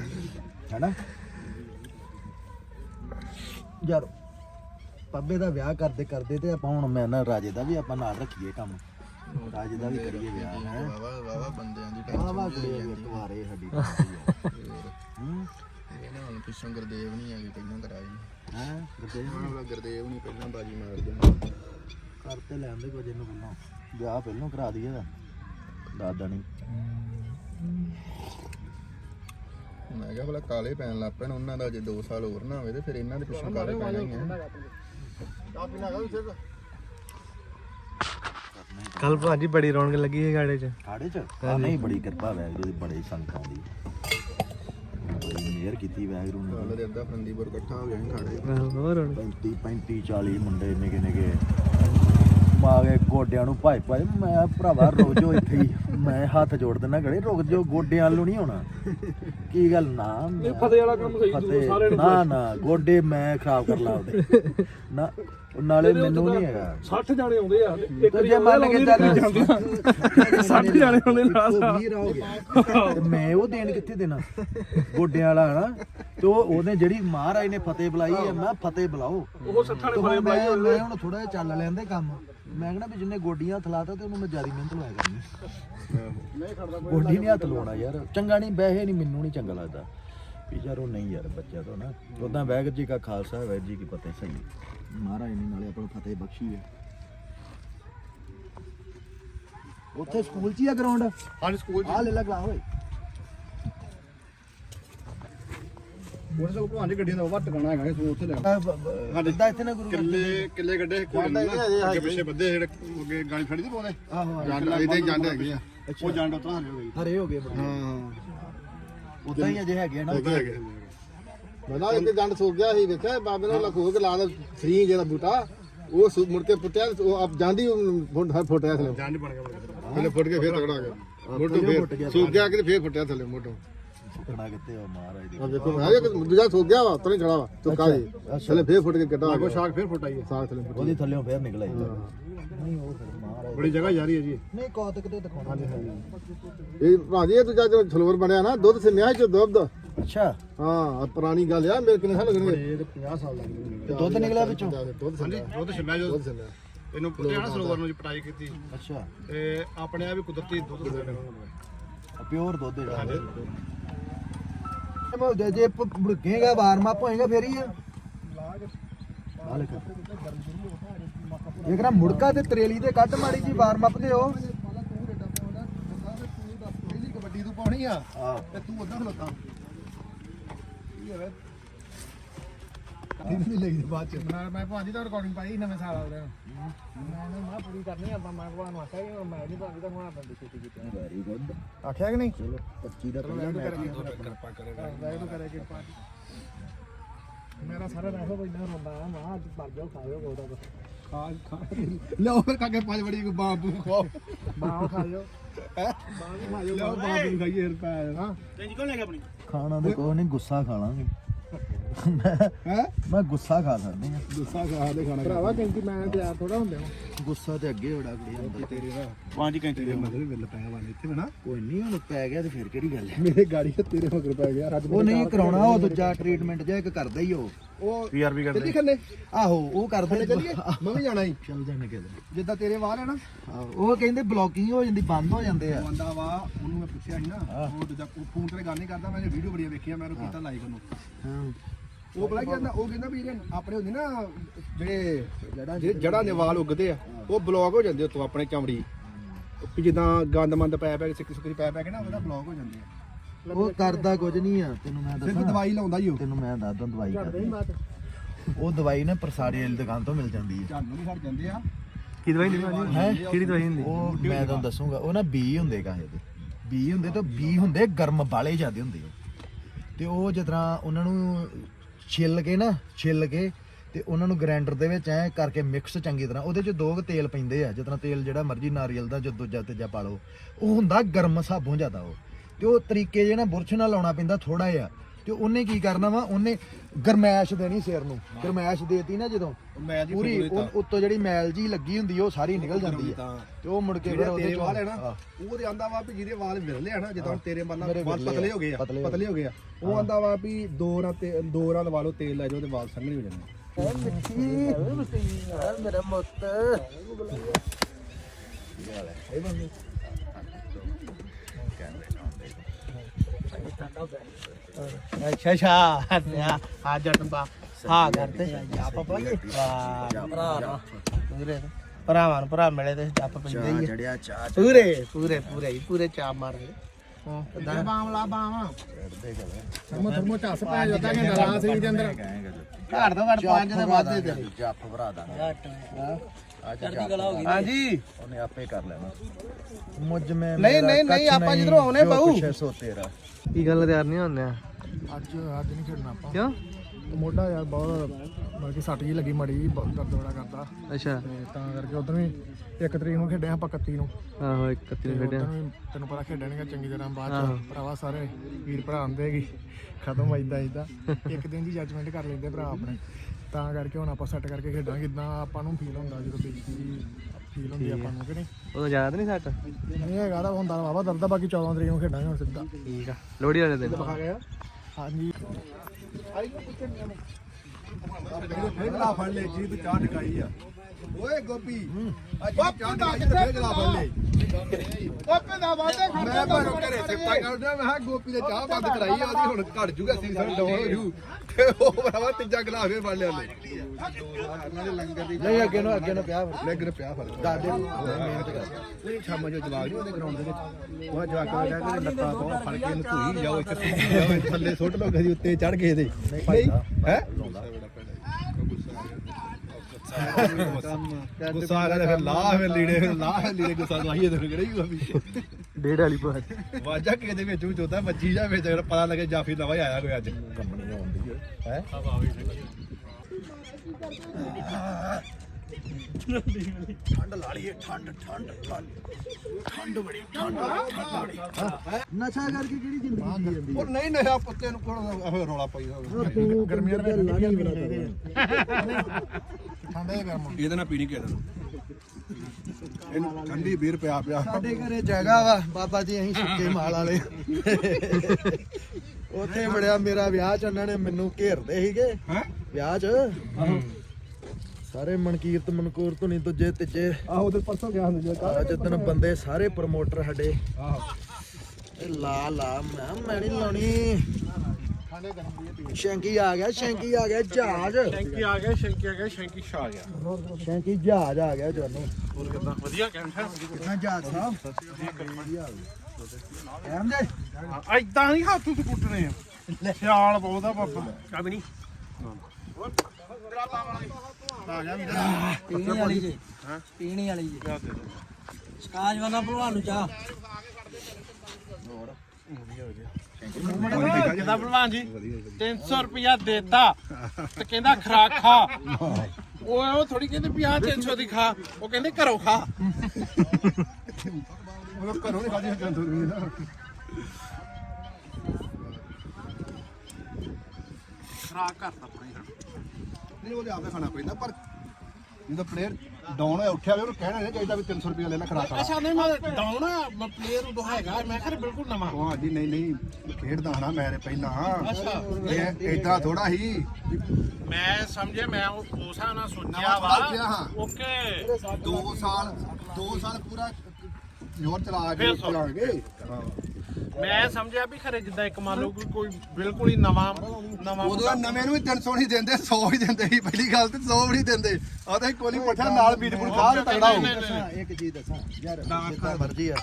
ਹੈਨਾ ਯਾਰ ਪੱਬੇ ਦਾ ਵਿਆਹ ਕਰਦੇ ਕਰਦੇ ਤੇ ਆਪਾਂ ਹੁਣ ਮੈਂ ਨਾ ਰਾਜੇ ਦਾ ਵੀ ਆਪਾਂ ਨਾਲ ਰੱਖੀਏ ਕੰਮ ਰਾਜੇ ਦਾ ਵੀ ਕਰੀਏ ਵਿਆਹ ਹੈ? ਵਾਵਾ ਵਾਵਾ ਬੰਦਿਆਂ ਦੀ ਆਹ ਵਾ ਕੁੜੀ ਵੀ ਕੁਆਰੇ ਸਾਡੀ ਹੂੰ? ਇਹ ਨਾ ਹੁਣ ਪਿੱਛੋਂ ਗੁਰਦੇਵ ਨਹੀਂ ਆਗੇ ਪਹਿਲਾਂ ਕਰਾਈ ਹੈ? ਗੱਦੇ ਉਹਨਾਂ ਵਾਲਾ ਗੁਰਦੇਵ ਨਹੀਂ ਪਹਿਲਾਂ ਬਾਜੀ ਮਾਰ ਦਿੰਦਾ। ਕਰ ਤੇ ਲੈਂਦੇ ਕੁਝ ਇਹਨੂੰ ਪਹਿਲਾਂ। ਵਿਆਹ ਪਹਿਲਾਂ ਕਰਾ ਦਈਏ ਦਾ ਦਾਦਾ ਨਹੀਂ ਮੈਂ ਕਿਹਾ ਭਲਾ ਕਾਲੇ ਪੈਣ ਲੱਗ ਪੈਣ ਉਹਨਾਂ ਦਾ ਜੇ 2 ਸਾਲ ਹੋਰ ਨਾ ਹੋਵੇ ਤੇ ਫਿਰ ਇਹਨਾਂ ਦੇ ਪਿੱਛੋਂ ਕਾਲੇ ਪੈਣਾ ਹੀ ਹੈ। ਕੱਲ ਭਾਜੀ ਬੜੀ ਰੌਣਕ ਲੱਗੀ ਹੈ ਗਾੜੇ 'ਚ। ਖਾੜੇ ਚ? ਆ ਨਹੀਂ ਬੜੀ ਕਿਰਪਾ ਵੈਗਰੂ ਦੀ ਬੜੀ ਸੰਗਤਾਂ ਦੀ। ਮਿਹਰ ਕੀਤੀ ਵੈਗਰੂ ਨੇ। ਕੱਲ ਦੇ ਅੱਧਾ ਫਰੰਦੀਪੁਰ ਇਕੱਠਾ ਹੋ ਗਿਆ ਆਹੋ, ਹੋਰ ਰੌਣਕ 35 35 40 ਮੁੰਡੇ ਨਿੱਕੇ ਨਿੱਕੇ। ਮਾਗੇ ਗੋਡਿਆਂ ਨੂੰ ਭਾਈ ਭਾਈ ਮੈਂ ਭਰਾਵਾ ਰੋਜੋ ਇੱਥੇ ਹੀ ਮੈਂ ਹੱਥ ਜੋੜ ਦਿੰਦਾ ਗੜੇ ਰੁਕ ਜਾਓ ਗੋਡਿਆਂ ਨੂੰ ਨਹੀਂ ਹੋਣਾ ਕੀ ਗੱਲ ਨਾ ਇਹ ਫਤਿਹ ਵਾਲਾ ਕੰਮ ਸਹੀ ਦੂਰ ਸਾਰੇ ਨਾ ਨਾ ਗੋਡੇ ਮੈਂ ਖਰਾਬ ਕਰ ਲਾ ਉਹਦੇ। ਨਾ ਨਾਲੇ ਮੈਨੂੰ ਨਹੀਂ ਹੈਗਾ। 60 ਜਾਣੇ ਆਉਂਦੇ ਆ ਇੱਕ ਜੇ ਮੰਨ ਕੇ ਚੱਲ। 60 ਜਾਣੇ ਆਉਂਦੇ ਨਾਲ। ਉਹ ਵੀਹ ਹੋ ਗਿਆ। ਤੇ ਮੈਂ ਉਹ ਦੇਣ ਕਿੱਥੇ ਦੇਣਾ? ਗੋਡਿਆਂ ਵਾਲਾ ਹਨਾ? ਤੇ ਉਹ ਉਹਨੇ ਜਿਹੜੀ ਮਹਾਰਾਜ ਨੇ ਫਤਿਹ ਬੁਲਾਈ ਹੈ ਮੈਂ ਫਤਿਹ ਬੁਲਾਓ। ਉਹ ਸੱਠਾਂ ਨੇ ਮੈਂ ਮੈਂ ਹੁਣ ਥੋੜਾ ਜਿਹਾ ਚੱਲ ਲੈਂਦੇ ਕੰਮ। ਮੈਂ ਕਹਿੰਦਾ ਵੀ ਜਿੰਨੇ ਗੋਡੀਆਂ ਹੱਥ ਲਾਤਾ ਤੇ ਉਹਨੂੰ ਮੈਂ ਜ਼ਿਆਦਾ ਮਿਹਨਤ ਲਾਇਆ ਕਰਨੀ। ਗੋਡੀ ਨਹੀਂ ਹੱਥ ਲਾਉਣਾ ਯਾਰ। ਚੰਗਾ ਨਹੀਂ ਬਹਿਏ ਨਹੀਂ ਮੈਨੂੰ ਨਹੀਂ ਚੰਗਾ ਲੱਗਦਾ। ਵੀ ਯਾਰ ਉਹ ਨਹੀਂ ਯਾਰ ਬੱਚਾ ਤੋਂ ਨਾ। ਉਦਾਂ ਵੈਗਰ ਜੀ ਕਾ ਖਾਲਸਾ ਵੈਗਰ ਜੀ ਕੀ ਫਤਿਹ ਸਹੀ। ਮਹਾਰਾਜ ਨੇ ਨਾਲੇ ਆਪਾਂ ਨੂੰ ਫਤਿਹ ਬਖਸ਼ੀ ਹੈ। ਉੱਥੇ ਸਕੂਲ 'ਚ ਹੀ ਆ ਗਰਾਊਂਡ ਹਾਂ ਸਕੂਲ ਆ ਲੈ ਲਾ ਗਲਾ ਉਹਨੇ ਸਭ ਭਾਂਜ ਗੱਡੀਆਂ ਦਾ ਵੱਟ ਟਿਕਾਣਾ ਹੈਗਾ ਸੋ ਉੱਥੇ ਲੈ ਸਾਡੇ ਦਾ ਇੱਥੇ ਨਾ ਗੁਰੂ ਘਰ ਕਿੱਲੇ ਕਿੱਲੇ ਗੱਡੇ ਅੱਗੇ ਪਿੱਛੇ ਬੱਦੇ ਜਿਹੜੇ ਅੱਗੇ ਗਾਲੀ ਫੜੀ ਦੀ ਪਾਉਂਦੇ ਆਹੋ ਜੰਡ ਇਹਦੇ ਹੀ ਜੰਡ ਹੈਗੇ ਆ। ਉਹ ਜੰਡ ਉਤਰਾ ਹਰੇ ਹੋ ਗਈ ਹਰੇ ਹੋ ਗਏ ਬੜੇ ਹਾਂ। ਉਦਾਂ ਹੀ ਅਜੇ ਹੈਗੇ ਆ ਨਾ। ਉਹਦੇ ਹੈਗੇ ਬਣਾ ਇੱਕ ਜੰਡ ਸੁੱਕ ਗਿਆ ਸੀ ਵੇਖਿਆ ਬਾਬੇ ਨੇ ਲਖੋ ਕੇ ਲਾ ਦਾ ਫਰੀ ਜਿਹੜਾ ਬੂਟਾ ਉਹ ਸੁ- ਮੁੜ ਕੇ ਪੁੱਟਿਆ ਉਹ ਆਪ ਜਾਂਦੀ ਫੁੱਟ ਫੁੱਟਿਆ ਥੱਲੇ। ਜੰਡ ਬਣ ਗਿਆ ਪਹਿਲੇ ਫੁੱਟ ਕੇ ਫੇਰ ਤਗੜਾ ਗਿਆ। ਮੋਟੋ ਫੇਰ ਸੁੱਕ ਗਿਆ ਕਿ ਫੇਰ ਫੁੱਟਿਆ ਥੱਲੇ ਮੋਟੋ ਸੁੱਕਣਾ ਕਿੱਥੇ ਆ ਮਹਾਰਾਜ ਦੀ ਆ ਵੇਖੋ ਮੈਂ ਕਿਹਾ ਕਿ ਦੂਜਾ ਸੁੱਕ ਗਿਆ ਵਾ ਉਤਰੇ ਖੜਾ ਵਾ ਤੁੱਕਾ ਜੀ। ਥੱਲੇ ਫੇਰ ਫੁੱਟ ਕੇ ਗੱਡਾ ਆ ਗਿਆ। ਸਾਗ ਫੇਰ ਫੁੱਟਾਈ ਸਾਗ ਥੱਲੇ ਫੁੱਟ ਉਹਦੀ ਥੱਲੇੋਂ ਫੇਰ ਨਿਕਲ ਆਈ। ਨਹੀਂ ਉਹ ਫਿਰ ਮਹਾਰਾਜ ਬੜੀ ਜਗ੍ਹਾ ਜਾ ਰਹੀ ਹੈ ਜੀ। ਨਹੀਂ ਕੌਤਕ ਤੇ ਦਿਖਾਉਣਾ। ਇਹ ਭਾਜੀ ਇਹ ਦੂਜਾ ਜੋ ਛਲੋਰ ਬਣਿਆ ਨਾ ਦੁੱਧ ਸਿੰਨਿਆ ਚ ਦੁੱਧ। ਅੱਛਾ। ਹਾਂ ਆਹ ਪੁਰਾਣੀ ਗੱਲ ਆ ਮੇਰੇ ਕਿੰਨੇ ਸਾਲ ਲੱਗਣਗੇ? ਇਹ 50 ਸਾਲ ਲੱਗਣਗੇ। ਤੇ ਦੁੱਧ ਨਿਕਲਿਆ ਵਿੱਚੋਂ? ਦੁੱਧ ਸਿੰਨਿਆ ਦੁੱਧ ਸਿੰਨਿਆ ਜੋ ਦੁੱਧ ਸਿੰਨਿਆ ਇਹਨੂੰ ਪੁੱਟਿਆ ਨਾ ਸਰੋਵਰ ਨੂੰ ਜੀ ਪਟਾਈ ਕੀਤੀ। ਅੱਛਾ। ਤੇ ਆਪਣੇ ਆ ਵੀ ਕੁਦਰਤੀ ਦੁੱਧ ਪਿਓਰ ਦੁੱਧ ਜਿਹੜਾ। ਮੈਂ ਜੇ ਜੇ ਭੁੜਕੇਗਾ ਵਾਰਮ ਅਪ ਹੋਏਗਾ ਫੇਰ ਹੀ ਆ। ਇਹ ਨਾ ਮੁੜਕਾ ਤੇ ਤਰੇਲੀ ਤੇ ਕੱਢ ਮਾੜੀ ਜੀ ਵਾਰਮ ਅਪ ਤੇ ਉਹ। ਪਹਿਲੀ ਕਬੱਡੀ ਤੂੰ ਪਾਉਣੀ ਆ ਤੇ ਤੂੰ ਉਦਾਂ ਖਲੋਤਾ। ਨਹੀਂ ਲੱਗਦੀ ਬਾਅਦ ਚ। ਮੈਂ ਮੈਂ ਭਾਂਜੀ ਦਾ ਰਿਕਾਰਡਿੰਗ ਪਾਈ ਨਵੇਂ ਸਾਲ ਆਉਰੇ ਮੈਂ ਨਾ ਮੈਂ ਪੂਰੀ ਕਰਨੀ ਆਪਾਂ ਮੈਂ ਭਗਵਾਨ ਨੂੰ ਆਖਿਆ ਕਿ ਮੈਂ ਨਹੀਂ ਭਾਂਜੀ ਦਾ ਹੁਣ ਆਪਾਂ ਛੇਤੀ ਕੀਤੀ ਵੈਰੀ ਗੁੱਡ ਆਖਿਆ ਕਿ ਨਹੀਂ? ਚਲੋ 25 ਦਾ ਪਹਿਲਾ ਮੈਚ ਕਿਰਪਾ ਕਰੇ ਵਾਹਿਗੁਰੂ ਕਰੇ ਕਿਰਪਾ। ਮੇਰਾ ਸਾਰਾ ਰਹਿ ਹੋ ਇੰਨਾ ਰੋਂਦਾ ਆ ਮਾਂ ਅੱਜ ਪਰ ਜਾਓ ਖਾਓ ਕੋਦਾ ਖਾ ਖਾ। ਲਓ ਫਿਰ ਕਾਕੇ ਪੰਜ ਬੜੀ ਕੋ ਬਾਬੂ ਖਾਓ। ਬਾਹੋ ਖਾਓ ਹੈ? ਲਓ ਬਾਬੂ ਨੂੰ ਖਾਈਏ ਰੁਪਏ ਹਾਂ। ਖਾਣਾ ਤੇ ਕੋਈ ਨਹੀਂ ਗੁੱਸਾ ਖਾ ਲਾਂਗੇ। ਹੈ? ਮੈਂ ਗੁੱਸਾ ਖਾ ਸਕਦੇ ਆ ਗੁੱਸਾ ਖਾ ਦੇ ਖਾਣਾ ਭਰਾਵਾ ਕਹਿੰਦੀ ਮੈਂ ਤਿਆਰ ਥੋੜਾ ਹੁੰਦੇ ਹਾਂ ਗੁੱਸਾ ਤੇ ਅੱਗੇ ਬੜਾ ਕੁੜੀ ਹੁੰਦਾ ਤੇਰੇ ਦਾ। ਪੰਜ ਘੰਟੇ ਦੇ ਮਤਲਬ ਬਿੱਲ ਪੈ ਵਾਲੇ ਇੱਥੇ ਨਾ ਕੋਈ ਨਹੀਂ ਹੁਣ ਪੈ ਗਿਆ ਤੇ ਫਿਰ ਕਿਹੜੀ ਗੱਲ ਹੈ? ਮੇਰੇ ਗਾੜੀ ਤੇ ਤੇਰੇ ਮਗਰ ਪੈ ਗਿਆ ਅੱਜ ਉਹ ਨਹੀਂ ਕਰਾਉਣਾ ਉਹ ਦੂਜਾ ਟ੍ਰੀਟਮੈਂਟ ਜਿਹਾ ਇੱਕ ਕਰਦਾ ਹੀ ਉਹ। ਉਹ ਪੀਆਰਪੀ ਚੱਲੀ ਖੰਨੇ? ਆਹੋ ਉਹ ਕਰਦਾ ਚੱਲੀਏ? ਮੈਂ ਵੀ ਜਾਣਾ ਹੀ। ਚੱਲ ਜਾਣੇ ਕਿਤੇ। ਜਿੱਦਾਂ ਤੇਰੇ ਵਾਲ ਹੈ ਨਾ। ਉਹ ਕਹਿੰਦੇ ਬਲੌਕਿੰਗ ਹੋ ਜਾਂਦੀ ਬੰਦ ਹੋ ਜਾਂਦੇ ਆ। ਬੰਦਾ ਵਾ ਉਹਨੂੰ ਮੈਂ ਪੁੱਛਿਆ ਸੀ ਨਾ ਉਹ ਦੂਜਾ ਫੋਨ ਤੇ ਗੱਲ ਨਹੀਂ ਕਰਦਾ ਮੈਂ ਵੀਡੀਓ ਬੜੀਆਂ ਵੇਖੀਆਂ ਮੈਂ ਉਹਨੂੰ ਕੀਤਾ ਲਾਈਕ ਉਹਨੂੰ। ਹਾਂ। ਉਹ ਕੀ ਕਹਿੰਦਾ ਉਹ ਕਹਿੰਦਾ ਵੀ ਜਿਹੜੇ ਆਪਣੇ ਹੁੰਦੇ ਨਾ ਜਿਹੜੇ ਜਿਹੜੇ ਜੜਾਂ ਦੇ ਵਾਲ ਉੱਗਦੇ ਆ ਉਹ ਬਲੌਕ ਹੋ ਜਾਂਦੇ ਉੱਤੋਂ ਆਪਣੇ ਚਮੜੀ। ਵੀ ਜਿੱਦਾਂ ਗੰਦ ਮੰਦ ਪੈ ਪੈ ਕੇ ਸਿੱਕੀ ਸੁੱਕੀ ਪੈ ਪੈ ਕੇ ਨਾ ਉਹਦਾ ਬਲੌਕ ਹੋ ਜਾਂਦੇ ਆ। ਉਹ ਕਰਦਾ ਕੁਝ ਨਹੀਂ ਆ ਤੈਨੂੰ ਮੈਂ ਸਿਰਫ ਦੱਸਾਂ ਦਵਾਈ ਲਾਉਂਦਾ ਹੀ ਉਹ। ਤੈਨੂੰ ਮੈਂ ਦੱਸਦਾ ਦਵਾਈ ਕਰਦਾ। ਉਹ ਦਵਾਈ ਨਾ ਪ੍ਰਸਾਰੀ ਵਾਲੀ ਦੁਕਾਨ ਤੋਂ ਮਿਲ ਜਾਂਦੀ ਹੈ ਝਾੜੂ ਵੀ ਹਟ ਜਾਂਦੇ ਆ। ਕੀ ਦਵਾਈ ਹੁੰਦੀ? ਭਾਜੀ ਹੈਂ? ਕਿਹੜੀ ਦਵਾਈ ਹੁੰਦੀ? ਉਹ ਮੈਂ ਤੁਹਾਨੂੰ ਦੱਸੂਗਾ ਉਹ ਨਾ ਬੀ ਹੁੰਦੇ ਕਾਹੇ ਦੇ ਬੀ ਹੁੰਦੇ ਤਾਂ ਬੀ ਹੁੰਦੇ ਗਰਮ ਬਾਲੇ ਜਿਆਦੇ ਹੁੰਦੇ ਆ। ਤੇ ਉਹ ਜਿਸ ਤਰ੍ਹਾਂ ਉਹਨਾਂ ਨੂੰ ਛਿੱਲ ਕੇ ਨਾ, ਛਿੱਲ ਕੇ ਤੇ ਉਹਨਾਂ ਨੂੰ ਗ੍ਰਾਈਂਡਰ ਦੇ ਵਿੱਚ ਐ ਕਰਕੇ ਮਿਕਸ ਚੰਗੀ ਤਰ੍ਹਾਂ। ਉਹਦੇ ਚ ਦੋ ਕੁ ਤੇਲ ਪੈਂਦੇ ਆ, ਜਿਸ ਤਰ੍ਹਾਂ ਤੇਲ ਜਿਹੜਾ ਮਰਜ਼ੀ ਨਾਰੀਅਲ ਦਾ ਜੋ ਦੂਜਾ ਤੀਜਾ ਪਾ ਲਓ। ਉਹ ਹੁੰਦਾ ਗਰਮ ਸਾਬੋਂ ਜ਼ਿਆਦਾ ਉਹ। ਤੇ ਉਹ ਤਰੀਕੇ ਜੇ ਨਾ ਬੁਰਸ਼ ਨਾਲ ਲਾਉਣਾ ਪੈਂਦਾ ਥੋੜਾ ਜਿਹਾ। ਤੇ ਉਹਨੇ ਕੀ ਕਰਨਾ ਵਾ? ਉਹਨੇ ਗਰਮੈਸ਼ ਦੇਣੀ ਸਿਰ ਨੂੰ। ਗਰਮੈਸ਼ ਦੇਤੀ ਨਾ ਜਦੋਂ। ਮੈਂ ਪੂਰੀ ਉਹ- ਉੱਤੋਂ ਜਿਹੜੀ ਮੈਲ ਜੀ ਲੱਗੀ ਹੁੰਦੀ ਉਹ ਸਾਰੀ ਨਿਕਲ ਜਾਂਦੀ ਹੈ ਤੇ। ਉਹ ਮੁੜ ਕੇ ਫਿਰ ਜਿਹੜੇ ਉਹਦੇ ਤੇਰੇ ਚੋਂ ਵਾਲ ਹੈ ਨਾ ਹਾਂ। ਉਹ ਤੇ ਆਂਦਾ ਵਾ ਵੀ ਜਿਹਦੇ ਵਾਲ ਵਿਰਲੇ ਆ ਨਾ ਜਿੱਦਾਂ ਹੁਣ ਤੇਰੇ ਵਾਲ ਮੇਰੇ ਵਾਲ ਵਿਰਲੇ ਪਤਲੇ ਹੋ ਗਏ ਆ ਪਤਲੇ ਹੋ ਪਤਲੇ ਹੋ ਗਏ ਆ। ਉਹ ਆਂਦਾ ਵਾ ਵੀ ਦੋ ਰਾਂ ਤੇ ਦੋ ਰਾਂ ਲਵਾ ਲਓ ਤੇਲ ਲੈ ਜਾਓ ਤੇ ਵਾਲ ਸੰਘਣੇ ਹੋ ਜਾਂਦੇ ਮੇਰਾ ਮੁੱਤ। ਅੱਛਾ ਅੱਛਾ ਹੱਸਿਆ ਆ ਜਟੰਬਾ ਹਾਂ ਕਰਦੇ ਜੱਪ ਪਈਏ ਵਾਹ ਭਰਾ ਪੂਰੇ ਭਰਾਵਾਂ ਨੂੰ ਭਰਾ ਮਿਲੇ ਤੇ ਜੱਪ ਪੈਂਦੇ ਹੀ ਆ। ਚੜਿਆ ਚਾ ਪੂਰੇ ਪੂਰੇ ਪੂਰੇ ਹੀ, ਪੂਰੇ ਚਾਪ ਮਾਰੇ ਹਾਂ ਕਿਦਾਂ? ਥਰਮੋ ਥਰਮੋ ਝੱਸ ਪੈ ਜਾਂਦਾ ਕਿ ਦਰਾ ਸੀ ਦੇ ਅੰਦਰ। ਘਰ ਤੋਂ ਘਰ ਪੰਜ ਦੇ ਵਾਧੇ ਤੇ। ਜੱਫ ਭਰਾ ਦਾ। ਹਾਂਜੀ। ਉਹਨੇ ਆਪੇ ਕਰ ਲੈਣਾ। ਮੁਝ ਮੈਂ ਨਹੀਂ, ਨਹੀਂ, ਨਹੀਂ, ਆਪਾਂ ਜਿੱਧਰੋਂ ਬਾਊ। ਸੋ ਤੇਰਾ। ਕੀ ਗੱਲ ਤਿਆਰ ਨਹੀਂ ਹੁੰਦੇ ਆ? ਅੱਜ ਅੱਜ ਨਹੀਂ ਖੇਡਣਾ ਆਪਾਂ। ਕਿਉਂ? ਮੋਢਾ ਯਾਰ ਬਹੁਤ ਬਲਕਿ ਸੱਟ ਜੀ ਲੱਗੀ ਮੜੀ ਬਹੁਤ ਦਰਦ ਬੜਾ ਕਰਦਾ ਅੱਛਾ। ਤੇ ਤਾਂ ਕਰਕੇ ਉਦੋਂ ਵੀ ਇੱਕ ਤਰੀਕ ਨੂੰ ਖੇਡਿਆ ਆਪਾਂ 31 ਨੂੰ। ਆਹੋ 31 ਨੂੰ ਖੇਡਿਆ। ਉਦੋਂ ਵੀ ਤੈਨੂੰ ਪਤਾ ਖੇਡਣਗੇ ਚੰਗੀ ਤਰ੍ਹਾਂ ਬਾਅਦ ਆਹੋ। ਚ ਭਰਾਵਾ ਸਾਰੇ ਵੀਰ ਭਰਾ ਆਂਦੇ ਕਿ ਖਤਮ ਇਦਾਂ ਇਦਾਂ ਇੱਕ ਦਿਨ ਦੀ ਜੱਜਮੈਂਟ ਕਰ ਲੈਂਦੇ ਭਰਾ ਆਪਣੇ। ਤਾਂ ਕਰਕੇ ਹੁਣ ਆਪਾਂ ਸੈੱਟ ਕਰਕੇ ਖੇਡਾਂਗੇ ਇਦਾਂ ਆਪਾਂ ਨੂੰ ਫੀਲ ਹੁੰਦਾ ਜਦੋਂ ਬੇਇੱਜ਼ਤੀ ਫੀਲ ਹੁੰਦੀ ਆਪਾਂ ਨੂੰ ਕਿ ਨਹੀਂ? ਉਹ ਯਾਦ ਨਹੀਂ ਸੱਟ ਨਹੀਂ ਹੈਗਾ ਤਾਂ ਹੁੰਦਾ ਵਾਵਾ ਦਰਦਾ ਬਾਕੀ 14 ਤਰੀਕ ਨੂੰ ਖੇਡਾਂਗੇ ਹੁਣ ਸਿੱਧਾ। ਠੀਕ ਆ। ਲੋਹੜੀ ਵਾਲੇ ਦਿਨ। ਗਿਆ ਹਾਂਜੀ। ਫੇਰ ਗਲਾ ਫੜ ਲੈ ਜੀ ਚਾਹ ਟਕਾਈ ਆ। ਓਏ ਗੋਪੀ ਅੱਜ ਚਾਹ ਤੇ ਫੇਰ ਗਲਾ ਫੜ ਲੈ ਗੋਪੀ ਦਾ ਵਾਦੇ ਮੈਂ ਪਰ ਘਰੇ ਸਿਫਤਾਂ ਕਰਦਾ ਮੈਂ ਕਿਹਾ ਗੋਪੀ ਨੇ ਚਾਹ ਬੰਦ ਕਰਾਈ ਆ ਉਹਦੀ ਹੁਣ ਘਟ ਜੂਗਾ ਸੀਜ਼ਨ ਡਾਊਨ ਹੋ ਜੂ। ਤੇ ਉਹ ਭਰਾਵਾ ਤੀਜਾ ਗਲਾ ਫੇਰ ਫੜ ਲਿਆ ਲੈ ਲੰਗਰ ਦੀ ਨਹੀਂ ਅੱਗੇ ਨੂੰ ਅੱਗੇ ਨੂੰ ਪਿਆ ਲੰਗਰ ਪਿਆ ਫ਼ਰਕ ਦਾਦੇ ਨੂੰ ਮਿਹਨਤ ਕਰ। ਨਹੀਂ ਸ਼ਾਮਾਂ ਜੋ ਜਵਾਗ ਨਹੀਂ ਉਹਦੇ ਗਰਾਊਂਡ ਦੇ ਵਿੱਚ। ਉਹ ਜਵਾਕ ਕਹਿੰਦਾ ਕਿ ਲੱਤਾਂ ਬਹੁਤ ਫੜ ਕੇ ਇਹਨੂੰ ਧੂਈ ਜਾਓ ਇੱਥੇ ਜਾਓ ਇਹ ਥੱਲੇ ਸੁੱਟ ਲਓ ਕਦੀ ਉੱਤੇ ਚੜ ਗਏ ਇਹਦੇ। ਨਹੀਂ ਹੈ? ਗੁੱਸਾ ਆ ਗਿਆ ਫਿਰ ਲਾਹ ਫਿਰ ਲੀੜੇ ਫਿਰ ਲਾਹ ਲੀੜੇ ਗੁੱਸਾ ਦਵਾਈ ਇਹਦੇ ਨੂੰ ਕਿਹੜੀ ਵੀ ਡੇਢ ਵਾਲੀ ਬਾਤ ਵਾਜਾ ਕਿਸੇ ਦੇ ਵਿੱਚ ਹੁੰਦਾ ਵੱਜੀ ਜਾ ਵਿੱਚ ਅਗਰ ਪਤਾ ਲੱਗੇ ਜਾਫੀ ਨਵਾਂ ਹੀ ਆਇਆ ਕੋਈ ਅੱਜ। ਕੰਪਨੀ ਆਉਂਦੀ ਹੈ? ਹੈ। ਠੰਡ ਲਾ ਲਈਏ ਠੰਡ ਠੰਡ ਠੰਡ ਠੰਡ ਬੜੀ ਠੰਡ ਬੜੀ, ਠੰਡ ਬੜੀ ਨਸ਼ਾ ਕਰਕੇ ਕਿਹੜੀ ਜ਼ਿੰਦਗੀ ਜੀ ਜਾਂਦੀ ਉਹ ਨਹੀਂ ਨਸ਼ਾ ਪੁੱਤੇ ਨੂੰ ਕੋਣ ਰੌਲਾ ਪਾਈ ਹੋਵੇ। ਤੂੰ ਗਰਮੀਆਂ ਦੇ ਵਿੱਚ ਲਾਣੀ ਪੀਣੀ ਬੜਾ ਚਾਹੀਦੀ ਠੰਡਾ ਹੀ ਗਰਮ ਇਹਦੇ ਨਾਲ ਪੀਣੀ ਕਿਹੜਾ ਇਹਨੂੰ ਠੰਡੀ ਬੀਰ ਪਿਆ ਪਿਆ। ਸਾਡੇ ਘਰੇ ਜਗ੍ਹਾ ਵਾ ਬਾਬਾ ਜੀ ਅਸੀਂ ਸੁੱਕੇ ਮਾਲ ਵਾਲੇ। ਉੱਥੇ ਬੜਿਆ ਮੇਰਾ ਵਿਆਹ ਚ ਉਹਨਾਂ ਨੇ ਮੈਨੂੰ ਘੇਰਦੇ ਸੀਗੇ। ਹੈ? ਵਿਆਹ ਚ। ਸਾਰੇ ਮਨਕੀਰਤ ਮਨਕੂਰ ਤੋਂ ਨਹੀਂ ਦੂਜੇ ਤੀਜੇ। ਆਹੋ ਤੇ ਪਰਸੋਂ ਗਿਆ ਹੁੰਦਾ ਆ ਜਿੱਦਣ ਬੰਦੇ ਸਾਰੇ ਪ੍ਰਮੋਟਰ ਸਾਡੇ। ਆਹੋ। ਇਹ ਲਾ ਲਾ ਮੈਂ ਮੈਂ ਨਹੀਂ ਲਾਉਣੀ। ਸ਼ੈਂਕੀ ਆ ਗਿਆ ਸ਼ੈਂਕੀ ਆ ਗਿਆ ਜਹਾਜ਼। ਸ਼ੈਂਕੀ ਆ ਗਿਆ ਸ਼ੈਂਕੀ ਆ ਗਿਆ ਸ਼ੈਂਕੀ ਛਾ ਗਿਆ। ਸ਼ੈਂਕੀ ਜਹਾਜ਼ ਆ ਗਿਆ ਜਾਨੂੰ ਹੋਰ ਕਿਦਾਂ? ਵਧੀਆ ਕਹਿੰਦਾ ਕਿੰਨਾ ਜਹਾਜ਼ ਸਾਹਿਬ ਐਮ ਦੇ। ਐਦਾਂ ਨਹੀਂ ਹੱਥ ਉੱਤੇ ਕੁੱਟਣੇ ਆ। ਸਿਆਲ ਬਹੁਤਾ ਬਾਬਾ ਕਾ ਵੀ ਨਹੀਂ। ਪੀਣੀ ਵਾਲੀ ਜੀ। ਪੀਣੀ ਵਾਲੀ ਜੀ। ਸਕਾਜ ਵਾਲਾ ਭਲਵਾਨ ਨੂੰ ਚਾਹ। ਜਿੱਦਾਂ ਭਲਵਾਨ ਜੀ? 300 ਰੁਪਇਆ ਦੇਤਾ ਤੇ ਕਹਿੰਦਾ ਖਰਾਕ ਖਾ। ਉਹ ਉਹ ਥੋੜੀ ਕਹਿੰਦੇ ਵੀ ਆਹ 300 ਦੀ ਖਾ। ਉਹ ਕਹਿੰਦੇ ਘਰੋਂ ਖਾ। ਉਹ ਘਰੋਂ ਨਹੀਂ ਖਾਦੀ ਜਾਂਦੇ ਤੁਸੀਂ ਨਾ ਖਰਾਕ ਕਰਤਾ ਪੂਰੀ ਨਹੀਂ ਉਹਦੇ ਆਪੇ ਖਾਣਾ ਪੈਂਦਾ ਪਰ ਜਦੋਂ ਪਲੇਅਰ ਡਾਊਨ ਹੋਇਆ ਉੱਠਿਆ ਵੇ ਉਹਨੂੰ ਕਹਿਣਾ ਨਹੀਂ ਚਾਹੀਦਾ ਵੀ 300 ਰੁਪਏ ਲੈ ਲੈ ਖਰਾਕ ਖਾ ਅੱਛਾ ਨਹੀਂ ਮੈਂ ਡਾਉਣਾ ਮੈਂ ਪਲੇਅਰ ਉਦੋਂ ਹੈਗਾ ਮੈਂ ਕਿਹਾ ਬਿਲਕੁਲ ਨਵਾਂ। ਉਹ ਹਾਂਜੀ ਨਹੀਂ ਨਹੀਂ ਖੇਡਦਾ ਹਨਾ ਮੈਂ ਪਹਿਲਾਂ। ਅੱਛਾ। ਇਹ ਏਦਾਂ ਥੋੜਾ ਹੀ। ਮੈਂ ਸਮਝਿਆ ਮੈਂ ਉਹ ਕੋਸਾ ਨਾ ਸੋਚਿਆ ਵਾ। ਓਕੇ। 2 ਸਾਲ 2 ਸਾਲ ਪੂਰਾ ਜ਼ੋਰ ਚਲਾ ਕੇ। ਚਲਾਂਗੇ। ਹਾਂ। ਮੈਂ ਸਮਝਿਆ ਵੀ ਖਰੇ ਜਿੱਦਾਂ ਇੱਕ ਮੰਨ ਲਓ ਕੋਈ- ਕੋਈ ਬਿਲਕੁਲ ਹੀ ਨਵਾਂ ਨਵਾਂ ਉਦੋਂ ਨਵੇਂ ਨੂੰ ਵੀ 300 ਨਹੀਂ ਦਿੰਦੇ 100 ਹੀ ਦਿੰਦੇ ਸੀ। ਪਹਿਲੀ ਗੱਲ ਤੇ 100 ਵੀ ਨਹੀਂ ਦਿੰਦੇ। ਆ ਤਾਂ ਕੋਲੀ ਪੱਠਾ ਨਾਲ ਮੀਟ ਬੁਲ ਖਾ ਕੇ ਤਗੜਾ ਹੋ। ਇੱਕ ਚੀਜ਼ ਦੱਸਾਂ ਯਾਰ ਜਿੱਦਾਂ ਮਰਜ਼ੀ ਆ।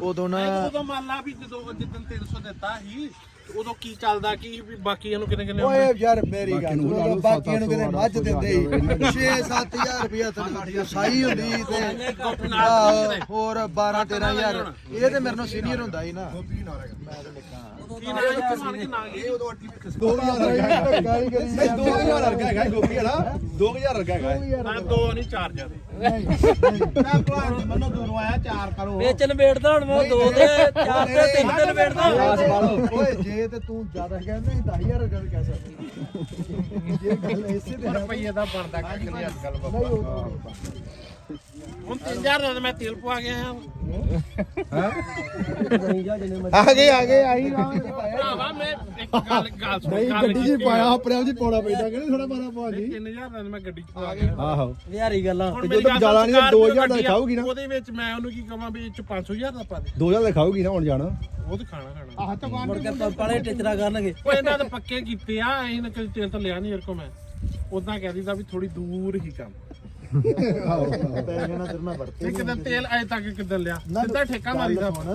ਉਦੋਂ ਨਾ ਉਦੋਂ ਮੰਨ ਲਾ ਵੀ ਜਦੋਂ ਜਿੱਦਣ 300 ਦਿੱਤਾ ਸੀ ਉਦੋਂ ਕੀ ਚੱਲਦਾ ਕੀ ਵੀ ਬਾਕੀਆਂ ਨੂੰ ਕਿੰਨੇ ਕਿੰਨੇ ਓਏ ਯਾਰ ਮੇਰੀ ਗੱਲ ਸੁਣੋ ਬਾਕੀਆਂ ਨੂੰ ਕਿਤੇ ਮੱਝ ਦਿੰਦੇ 6-7000 ਰੁਪਇਆ ਤਨਖਾਹ ਸਾਈ ਹੁੰਦੀ ਤੇ ਹੋਰ 12-13000 ਇਹ ਤੇ ਮੇਰੇ ਨਾਲ ਸੀਨੀਅਰ ਹੁੰਦਾ ਸੀ ਨਾ। ਮੈਂ ਤਾਂ ਨਿੱਕਾ ਕੀ ਨਾ ਕਿਸਾਨ ਕਿ ਨਾ ਗਏ 2000 ਗਾਲੀ ਕਰੀ ਨਹੀਂ 2000 ਵਰਗਾ ਹੈਗਾ। ਗੋਪੀ ਵਾਲਾ। 2000 ਵਰਗਾ ਹੈਗਾ। ਨਾ ਦੋ ਨਹੀਂ ਚਾਰ ਜ਼ਿਆਦਾ। ਮੈਂ ਭਰਾ ਜੀ ਮੰਨੋ ਦੂਰੋਂ ਆਇਆ ਚਾਰ ਕਰੋ। ਵੇਚਣ ਵੇੜਦਾ ਹੁਣ ਮੈਂ ਦੋ ਤੇ ਚਾਰ ਤੇ ਤਿੰਨ ਦਿਨ ਵੇੜਦਾ ਓਏ ਜੇ ਤੇ ਤੂੰ ਜ਼ਿਆਦਾ ਕਹਿੰਦਾ 10000 ਗੱਲ ਕਹਿ ਸਕਦਾ ਜੇ ਗੱਲ ਇਸੇ ਤੇ ਹੈ ਰੁਪਈਏ ਦਾ ਬਣਦਾ ਕੱਖ ਨਹੀਂ ਅੱਜ ਕੱਲ ਉਹ ਹੁਣ 3000 ਦਾ ਤਾਂ ਮੈਂ ਤੇਲ ਪਵਾ ਗਿਆ ਹਾਂ। ਆ ਗਏ ਆ ਗਏ ਆਹੀ ਰਾਹ ਚ ਪਾਇਆ ਭਰਾਵਾ ਮੈਂ ਇੱਕ ਗੱਲ ਗੱਲ ਸੁਣ ਨਹੀਂ ਗੱਲ ਗੱਡੀ 'ਚ ਕੀਤੀ ਪਾਇਆ ਆਪਣੇ ਆਪ 'ਚ ਪਾਉਣਾ ਪੈਂਦਾ ਕਹਿੰਦੇ ਥੋੜਾ ਮਾਰਾ ਭਾਜੀ 3000 ਦਾ ਤਾਂ ਮੈਂ ਗੱਡੀ ਚ ਪਵਾ ਗਿਆ ਆਹੋ। ਵਿਹਾਰੀ ਗੱਲਾਂ ਹੁਣ ਤੇ ਮੇਰੀ ਜਦੋਂ ਗੱਲ ਜ਼ਿਆਦਾ ਨਹੀਂ ਤਾਂ ਸਰਕਾਰ 2000 ਦਾ ਗੱਡੀ ਆ, ਖਾਊਗੀ ਨਾ। ਉਹਦੇ ਵਿੱਚ ਮੈਂ ਉਹਨੂੰ ਕੀ ਕਹਾਂ ਵੀ ਇਹ ਚ 500000 ਦਾ ਪਾ ਦੇ। 2000 ਦਾ ਖਾਊਗੀ ਨਾ ਹੁਣ ਜਾਣਾ। ਉਹ ਤੇ ਖਾਣਾ ਖਾਣਾ। ਆਹ ਤਾਂ ਮੁੜ ਕੇ ਪ- ਪਲੇ ਟਿਚਰਾ ਕਰਨਗੇ। ਉਹ ਇਹਨਾਂ ਦੇ ਪੱਕੇ ਕੀਤੇ ਆ ਇਹਨਾਂ ਕਦੇ ਤੇਲ ਤਾਂ ਲਿਆ ਨਹੀਂ ਯਾਰ ਕੋ ਮੈਂ। ਉਦਾਂ ਕਹਿ ਦਿੱਤਾ ਵੀ ਥੋੜੀ ਦੂਰ ਹੀ ਕੰਮ। ਪੈਸੇ ਨਾ ਤੇਰੇ ਨਾਲ ਵਰਤੇ ਇੱਕ ਦਿਨ ਤੇਲ ਅਜੇ ਤੱਕ ਕਿੱਦਾਂ ਲਿਆ? ਨਾ ਸਿੱਧਾ ਠੇਕਾ ਮਾਰੀਦਾ। ਸੁਣ,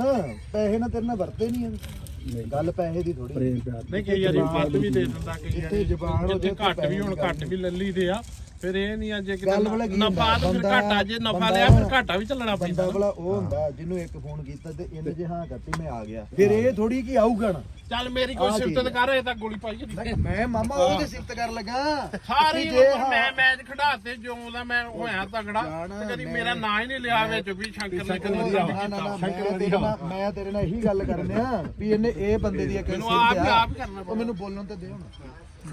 ਪੈਸੇ ਨਾ ਤੇਰੇ ਨਾਲ ਵਰਤੇ ਨਹੀਂ। ਗੱਲ ਪੈਸੇ ਦੀ ਥੋੜੀ ਪ੍ਰੇਮ ਪਿਆਰ ਨਹੀਂ ਕਈ ਵਾਰੀ ਵੱਧ ਵੀ ਦੇ ਦਿੰਦਾ ਕਈ ਜਿੱਥੇ ਵਾਰੀ ਜਿੱਥੇ ਘੱਟ ਵੀ ਹੁਣ ਘੱਟ ਵੀ ਲੱਲੀ ਦੇ ਆ। ਫਿਰ ਇਹ ਨਹੀਂ ਆ ਜੇ ਕਿਤੇ ਗੱਲ ਭਲਾ ਕੀ ਨਫਾ ਤਾਂ ਫਿਰ ਹੁੰਦਾ, ਘਾਟਾ ਜੇ ਨਫਾ ਬੰਦਾ- ਲਿਆ ਫਿਰ ਘਾਟਾ ਵੀ ਚੱਲਣਾ ਬੰਦਾ ਪੈਂਦਾ ਭਲਾ ਉਹ ਹੁੰਦਾ ਜਿਹਨੂੰ ਇੱਕ ਫੋਨ ਕੀਤਾ ਤੇ ਇਹਨੇ ਜੇ ਹਾਂ ਕਰਤੀ ਮੈਂ ਆ ਗਿਆ। ਫਿਰ ਇਹ ਥੋੜੀ ਕੀ ਆਊਗਾ ਨਾ? ਚੱਲ ਮੇਰੀ ਕੋਈ ਆਹ ਸਿਫਤ ਚੀਜ਼ ਕਰ ਇਹ ਤਾਂ ਗੋਲੀ ਪਾਈ ਜਾਂਦੀ ਮੈਂ ਮਾਮਾ ਉਹਦੀ ਸਿਫਤ ਕਰ ਲੱਗਾ। ਸਾਰੀ ਜੇ ਉਮਰ ਮੈਂ ਮੈਚ ਖੜਾਤੇ ਜਿਉਂ ਦਾ ਮੈਂ ਹੋਇਆ ਤਗੜਾ ਜਾਣ ਤੇ ਕਦੀ ਮੈਂ- ਮੇਰਾ ਨਾਂ ਹੀ ਨਹੀਂ ਲਿਆ ਵਿੱਚ ਵੀ ਸ਼ੰਕਰ ਨੇ ਕਦੀ ਨਾ, ਨਾ, ਨਾ, ਮੈਂ ਤੇਰੇ ਨਾਲ ਮੈਂ ਤੇਰੇ ਨਾਲ ਇਹੀ ਗੱਲ ਕਰਨਿਆ ਵੀ ਇਹਨੇ ਇਹ ਬੰਦੇ ਦੀ ਇੱਕ ਮੈਨੂੰ ਆਪ ਹੀ- ਆਪ ਹੀ ਕਰਨਾ ਉਹ ਮੈਨੂੰ ਬੋਲਣ ਤੇ ਦੇ ਹੁਣ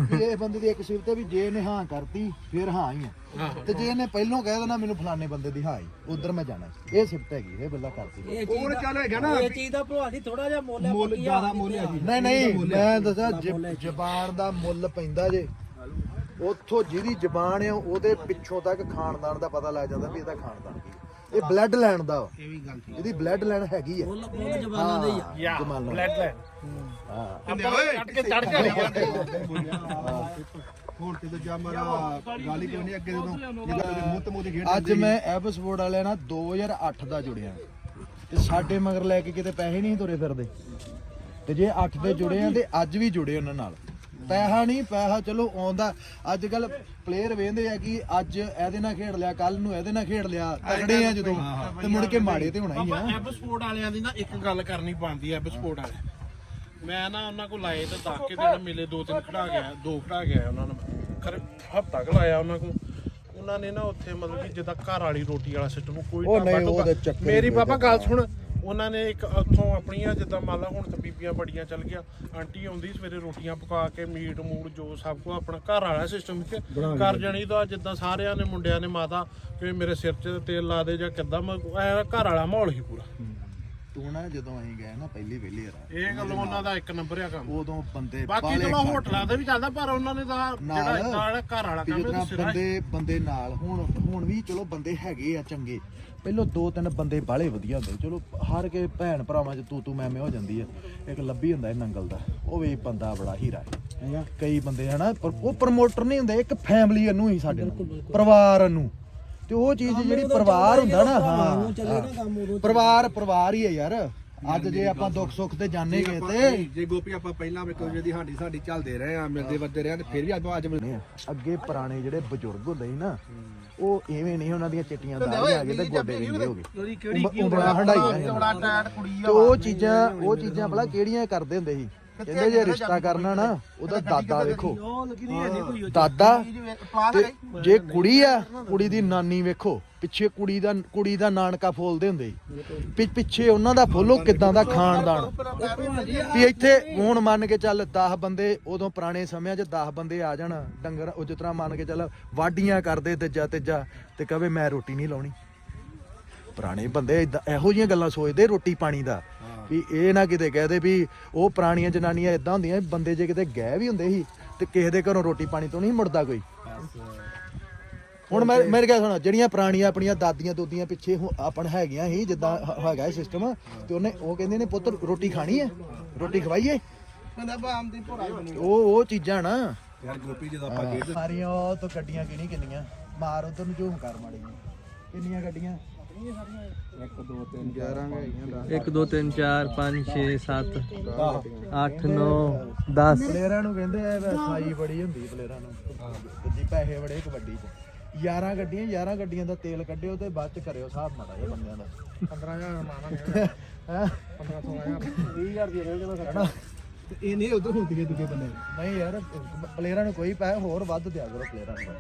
ਵੀ ਇਹ ਬੰਦੇ ਦੀ ਇੱਕ ਸਿਫਤ ਹੈ ਵੀ ਜੇ ਇਹਨੇ ਹਾਂ ਕਰਤੀ ਫਿਰ ਹਾਂ ਹੀ ਆ। ਤੇ ਜੇ ਇਹਨੇ ਪਹਿਲੋਂ ਕਹਿ ਦੇਣਾ ਮੈਨੂੰ ਫਲਾਣੇ ਬੰਦੇ ਦੀ ਹਾਂ ਹੀ ਉਧਰ ਮੈਂ ਜਾਣਾ। ਇਹ ਸਿਫਤ ਹੈਗੀ ਇਹ ਬੱਲਾ ਕਰਤੀ ਇਹ ਉਹ ਚੀਜ਼ ਚੱਲ ਹੈਗਾ ਦਾ ਨਾ। ਇਹ ਚੀਜ਼ ਦਾ ਭਲਵਾਨੀ ਥੋੜਾ ਜਿਹਾ ਮੁੱਲ ਹੈ ਮੁੱਲ ਬਾਕੀ ਜ਼ਿਆਦਾ ਆਹ ਮੁੱਲ ਹੈ ਜੀ। ਨਹੀਂ ਨਹੀਂ ਮੈਂ ਦੱਸਾਂ ਜ- ਜ਼ਬਾਨ ਦਾ ਮੁੱਲ ਪੈਂਦਾ ਜੇ। ਉੱਥੋਂ ਜਿਹਦੀ ਜ਼ਬਾਨ ਆ ਉਹਦੇ ਪਿੱਛੋਂ ਤੱਕ ਖਾਨਦਾਨ ਦਾ ਪਤਾ ਲੱਗ ਜਾਂਦਾ ਵੀ ਇਹਦਾ ਖਾਨਦਾਨ ਕੀ ਹੈ। ਇਹ ਬਲੱਡ ਲੈਣ ਦਾ ਵਾ। ਇਹ ਵੀ ਗੱਲ ਠੀਕ ਇਹਦੀ ਬਲੱਡ ਲੈਣ ਹੈਗੀ ਆ। ਮੁੱਲ ਮੁੱਲ ਜ਼ਬਾਨਾਂ ਦੇ ਹੀ ਆ। ਯਾ ਜਮਾਨਾ। ਬਲੈਡ ਲੈ ਹਾਂ। ਆਪਾਂ ਕੱਟ ਕੇ ਚੜ ਜਾਣੀ ਹੁਣ ਤੇ ਦੂਜਾ ਮਾਰਾ ਗਾਲੀ ਕੋਈ ਨਹੀਂ ਅੱਗੇ ਜਦੋਂ ਜਿੱਦਾਂ ਮੂੰਹ ਤੇ ਮੂੰਹ ਤੇ ਖੇਡ ਅੱਜ ਮੈਂ ਐਪਸਪੋਰਟ ਵਾਲਿਆਂ ਨਾਲ 2008 ਦਾ ਜੁੜਿਆ। ਤੇ ਸਾਡੇ ਮਗਰ ਲੈ ਕੇ ਕਿਤੇ ਪੈਸੇ ਨਹੀਂ ਤੁਰੇ ਫਿਰਦੇ। ਤੇ ਜੇ 8 ਦੇ ਜੁੜੇ ਆ ਤੇ ਅੱਜ ਵੀ ਜੁੜੇ ਉਹਨਾਂ ਨਾਲ। ਪੈਸਾ ਨਹੀਂ ਪੈਸਾ ਚਲੋ ਆਉਂਦਾ। ਅੱਜ ਕੱਲ ਪਲੇਅਰ ਵੇਂਦੇ ਆ ਕਿ ਅੱਜ ਇਹਦੇ ਨਾਲ ਖੇਡ ਲਿਆ ਕੱਲ ਨੂੰ ਇਹਦੇ ਨਾਲ ਖੇਡ ਲਿਆ ਤਗੜੇ ਆ ਜਦੋਂ। ਤੇ ਮੁੜ ਕੇ ਮਾੜੇ ਤੇ ਹੋਣਾ ਹੀ ਆ। ਐਬ ਸਪੋਰਟ ਵਾਲਿਆਂ ਦੀ ਨਾ ਇੱਕ ਗੱਲ ਕਰਨੀ ਐ ਐਬ ਸਪੋਰਟ ਵਾਲੇ ਮੈਂ ਨਾ ਉਹਨਾਂ ਕੋਲ ਲਾਏ ਤੇ ਦੱਸ ਕੇ ਦਿਨ ਮਿਲੇ ਦੋ ਤਿੰਨ ਖੜਾ ਗਿਆ ਦੋ ਖੜਾ ਗਿਆ ਉਹਨਾਂ ਨੂੰ ਖਰੇ ਹਫਤਾ ਕੁ ਲਾਇਆ ਉਹਨਾਂ ਕੋਲ। ਉਹਨਾਂ ਨੇ ਨਾ ਉੱਥੇ ਮਤਲਬ ਕਿ ਜਿੱਦਾਂ ਘਰ ਵਾਲੀ ਰੋਟੀ ਵਾਲਾ ਸਿਸਟਮ ਕੋਈ ਚੱਕਰ ਮੇਰੀ ਬਾਬਾ ਗੱਲ ਸੁਣ। ਉਹਨਾਂ ਨੇ ਇੱਕ ਉੱਥੋਂ ਆਪਣੀਆਂ ਜਿੱਦਾਂ ਮੰਨ ਲਾ ਹੁਣ ਤਾਂ ਬੀਬੀਆਂ ਬੜੀਆਂ ਚੱਲ ਗਿਆ ਆਂਟੀ ਆਉਂਦੀ ਸਵੇਰੇ ਰੋਟੀਆਂ ਪਕਾ ਕੇ ਮੀਟ ਮੂਟ ਜੋ ਸਭ ਕੁਝ ਆਪਣਾ ਘਰ ਵਾਲਾ ਸਿਸਟਮ ਚ ਕਰ ਜਾਣੀ ਤਾਂ ਜਿੱਦਾਂ ਸਾਰਿਆਂ ਨੇ ਮੁੰਡਿਆਂ ਨੇ ਮਾਤਾ ਕਿ ਮੇਰੇ ਸਿਰ 'ਚ ਤੇਲ ਲਾ ਦੇ ਜਾਂ ਕਿੱਦਾਂ ਮੈਂ ਐਂ ਘਰ ਵਾਲਾ ਮਾਹੌਲ ਹੀ ਪੂਰਾ। ਤੂੰ ਨਾ ਜਦੋਂ ਅਸੀਂ ਗਏ ਨਾ ਪਹਿਲੀ ਪਹਿਲੀ ਵਾਰ ਇਹ ਗੱਲ ਉਹਨਾਂ ਦਾ ਇੱਕ ਨੰਬਰ ਆ ਕੰਮ। ਉਦੋਂ ਬੰਦੇ ਬਾਕੀ ਚਲੋ। ਹੋਟਲਾਂ ਤੇ ਵੀ ਚੱਲਦਾ ਪਰ ਉਹਨਾਂ ਨੇ ਤਾਂ ਜਿਹੜਾ ਨਾਲ ਘਰ ਵਾਲਾ ਕੰਮ ਸਿਰਾ ਬੰਦੇ ਬੰਦੇ ਨਾਲ ਹੁਣ ਹੁਣ ਵੀ ਚਲੋ ਬੰਦੇ ਹੈਗੇ ਆ ਚੰਗੇ ਪਹਿਲਾਂ ਦੋ ਤਿੰਨ ਬੰਦੇ ਬਾਲੇ ਵਧੀਆ ਹੁੰਦੇ ਚਲੋ ਹਰ ਕੇ ਭੈਣ ਭਰਾਵਾਂ ਚ ਤੂੰ ਤੂੰ ਮੈਂ ਮੈਂ ਹੋ ਜਾਂਦੀ ਆ। ਇੱਕ ਲੱਭੀ ਹੁੰਦਾ ਇਹ ਨੰਗਲ ਦਾ। ਉਹ ਵੀ ਬੰਦਾ ਬੜਾ ਹੀਰਾ ਹੈ ਕਈ ਬੰਦੇ ਹਨਾ ਪਰ ਉਹ ਪ੍ਰਮੋਟਰ ਨਹੀਂ ਹੁੰਦੇ ਇੱਕ ਫੈਮਿਲੀ ਨੂੰ ਹੀ ਸਾਡੇ ਨਾਲ। ਪਰਿਵਾਰ ਨੂੰ ਤੇ ਉਹ ਚੀਜ਼ ਜਿਹੜੀ ਪਰਿਵਾਰ ਹੁੰਦਾ ਨਾ ਹਾਂ। ਪਰਿਵਾਰ ਪਰਿਵਾਰ ਹੀ ਹੈ ਯਾਰ। ਅੱਜ ਜੇ ਆਪਾਂ ਦੁੱਖ ਸੁੱਖ ਤੇ ਜਾਣੇ ਗਏ ਤੇ। ਜੇ ਗੋਪੀ ਆਪਾਂ ਪਹਿਲਾਂ ਵੇਖੋ ਜਿਹਦੀ ਸਾਡੀ ਸਾਡੀ ਚੱਲਦੇ ਰਹੇ ਆ ਮਿਲਦੇ ਵੱਧਦੇ ਰਹੇ ਆ ਤੇ ਫਿਰ ਵੀ ਅੱਜ ਅੱਜ ਮਿਲਦੇ ਅੱਗੇ ਪੁਰਾਣੇ ਜਿਹੜੇ ਬਜ਼ੁਰਗ ਹੁੰਦੇ ਸੀ ਨਾ ਉਹ ਐਵੇਂ ਨਹੀਂ ਉਹਨਾਂ ਦੀਆਂ ਚਿੱਟੀਆਂ ਦਾੜੀਆਂ ਆ ਗਏ ਤੇ ਗੋਡੇ ਵਿੰਗੇ ਹੋ ਗਏ। ਉਂ- ਉਂਗਲਾਂ ਹੰਡਾਈਆਂ ਤੇ ਉਹ ਚੀਜ਼ਾਂ ਉਹ ਚੀਜ਼ਾਂ ਭਲਾ ਕਿਹੜੀਆਂ ਕਰਦੇ ਹੁੰਦੇ ਸੀ? ਕਹਿੰਦੇ ਜੇ ਰਿਸ਼ਤਾ ਕਰਨਾ ਨਾ ਉਹਦਾ ਦਾਦਾ ਵੇਖੋ। ਦਾਦਾ ਤੇ ਜੇ ਕੁੜੀ ਆ ਕੁੜੀ ਦੀ ਨਾਨੀ ਵੇਖੋ ਪਿੱਛੇ ਕੁੜੀ ਦਾ ਕੁੜੀ ਦਾ ਨਾਨਕਾ ਫੋਲਦੇ ਹੁੰਦੇ ਸੀ। ਪਿੱਛੇ ਉਹਨਾਂ ਦਾ ਫੋਲੋ ਕਿਦਾਂ ਦਾ ਖਾਨਦਾਨ? ਵੀ ਇੱਥੇ ਹੁਣ ਮੰਨ ਕੇ ਚੱਲ 10 ਬੰਦੇ ਉਦੋਂ ਪੁਰਾਣੇ ਸਮਿਆਂ 'ਚ 10 ਬੰਦੇ ਆ ਜਾਣ ਡੰਗਰ ਉਹ ਤਰ੍ਹਾਂ ਮੰਨ ਕੇ ਚੱਲ ਵਾਢੀਆਂ ਕਰਦੇ ਤੀਜਾ ਤੀਜਾ ਤੇ ਕਵੇ ਮੈਂ ਰੋਟੀ ਨਹੀਂ ਲਾਉਣੀ। ਪੁਰਾਣੇ ਬੰਦੇ ਇਹੋ ਜਿਹੀਆਂ ਗੱਲਾਂ ਸੋਚਦੇ ਰੋਟੀ ਪਾਣੀ ਦਾ। ਵੀ ਇਹ ਨਾ ਕਿਤੇ ਕਹਦੇ ਵੀ ਉਹ ਪੁਰਾਣੀਆਂ ਜਨਾਨੀਆਂ ਇਦਾਂ ਹੁੰਦੀਆਂ ਬੰਦੇ ਜੇ ਕਿਤੇ ਗਏ ਵੀ ਹੁੰਦੇ ਸੀ ਤੇ ਕਿਸੇ ਦੇ ਘਰੋਂ ਰੋਟੀ ਪਾਣੀ ਤੋਂ ਨਹੀਂ ਮੁੜਦਾ ਕੋਈ। ਹੁਣ ਮੈਂ ਮੇਰੇ ਕਿਹਾ ਸੁਣਾ ਜਿਹੜੀਆਂ ਪੁਰਾਣੀਆਂ ਆਪਣੀਆਂ ਦਾਦੀਆਂ ਦੋਦੀਆਂ ਪਿੱਛੇ ਹੁਣ ਆਪਣ ਹੈਗੀਆਂ ਸੀ ਜਿੱਦਾਂ ਹ- ਹੈਗਾ ਸਿਸਟਮ ਤੇ ਉਹਨੇ ਉਹ ਕਹਿੰਦੇ ਨੇ ਪੁੱਤ ਰੋਟੀ ਖਾਣੀ ਹੈ? ਰੋਟੀ ਖਵਾਈਏ? ਕਹਿੰਦਾ ਬਾਮ ਦੀ ਭੁਰਾ ਉਹ ਉਹ ਚੀਜ਼ਾਂ ਨਾ। ਯਾਰ ਗੋਪੀ ਜਦੋਂ ਆਪਾਂ ਗਏ ਸਾਰੀਆਂ ਉਹ ਤੋਂ ਗੱਡੀਆਂ ਕਿਹਨੀ ਕਿੰਨੀਆਂ? ਮਾਰ ਉਧਰ ਨੂੰ ਝੂਮ ਕਰ ਮਾੜੀ ਜਿਹੀ। ਕਿੰਨੀਆਂ ਗੱਡੀਆਂ? 1 2 3 11 1 2 3 4 5 6 7 8 9 10 ਪਲੇਅਰਾਂ ਨੂੰ ਕਹਿੰਦੇ ਆ ਵੀ ਸਾਈ ਬੜੀ ਹੁੰਦੀ ਪਲੇਅਰਾਂ ਨੂੰ। ਜੀ ਪੈਸੇ ਬੜੇ ਕਬੱਡੀ 'ਚ। 11 ਗੱਡੀਆਂ 11 ਗੱਡੀਆਂ ਦਾ ਤੇਲ ਕੱਢਿਓ ਤੇ ਬਾਅਦ ਚ ਕਰਿਓ ਹਿਸਾਬ ਮਾੜਾ ਜਿਹਾ ਬੰਦਿਆਂ ਦਾ। 15000 ਮਾਰਾਂਗੇ ਹੈਂ? 15 16000 20000 ਦੀ ਰਹਿ ਜਾਣਾ ਹਨਾ? ਇਹ ਨਹੀਂ ਉਧਰ ਹੁੰਦੀ ਦੂਜੇ ਬੰਦੇ। ਨਹੀਂ ਯਾਰ ਪਲੇਅਰਾਂ ਨੂੰ ਕੋਈ ਪੈਸੇ ਹੋਰ ਵੱਧ ਦਿਆ ਕਰੋ ਪਲੇਅਰਾਂ ਨੂੰ।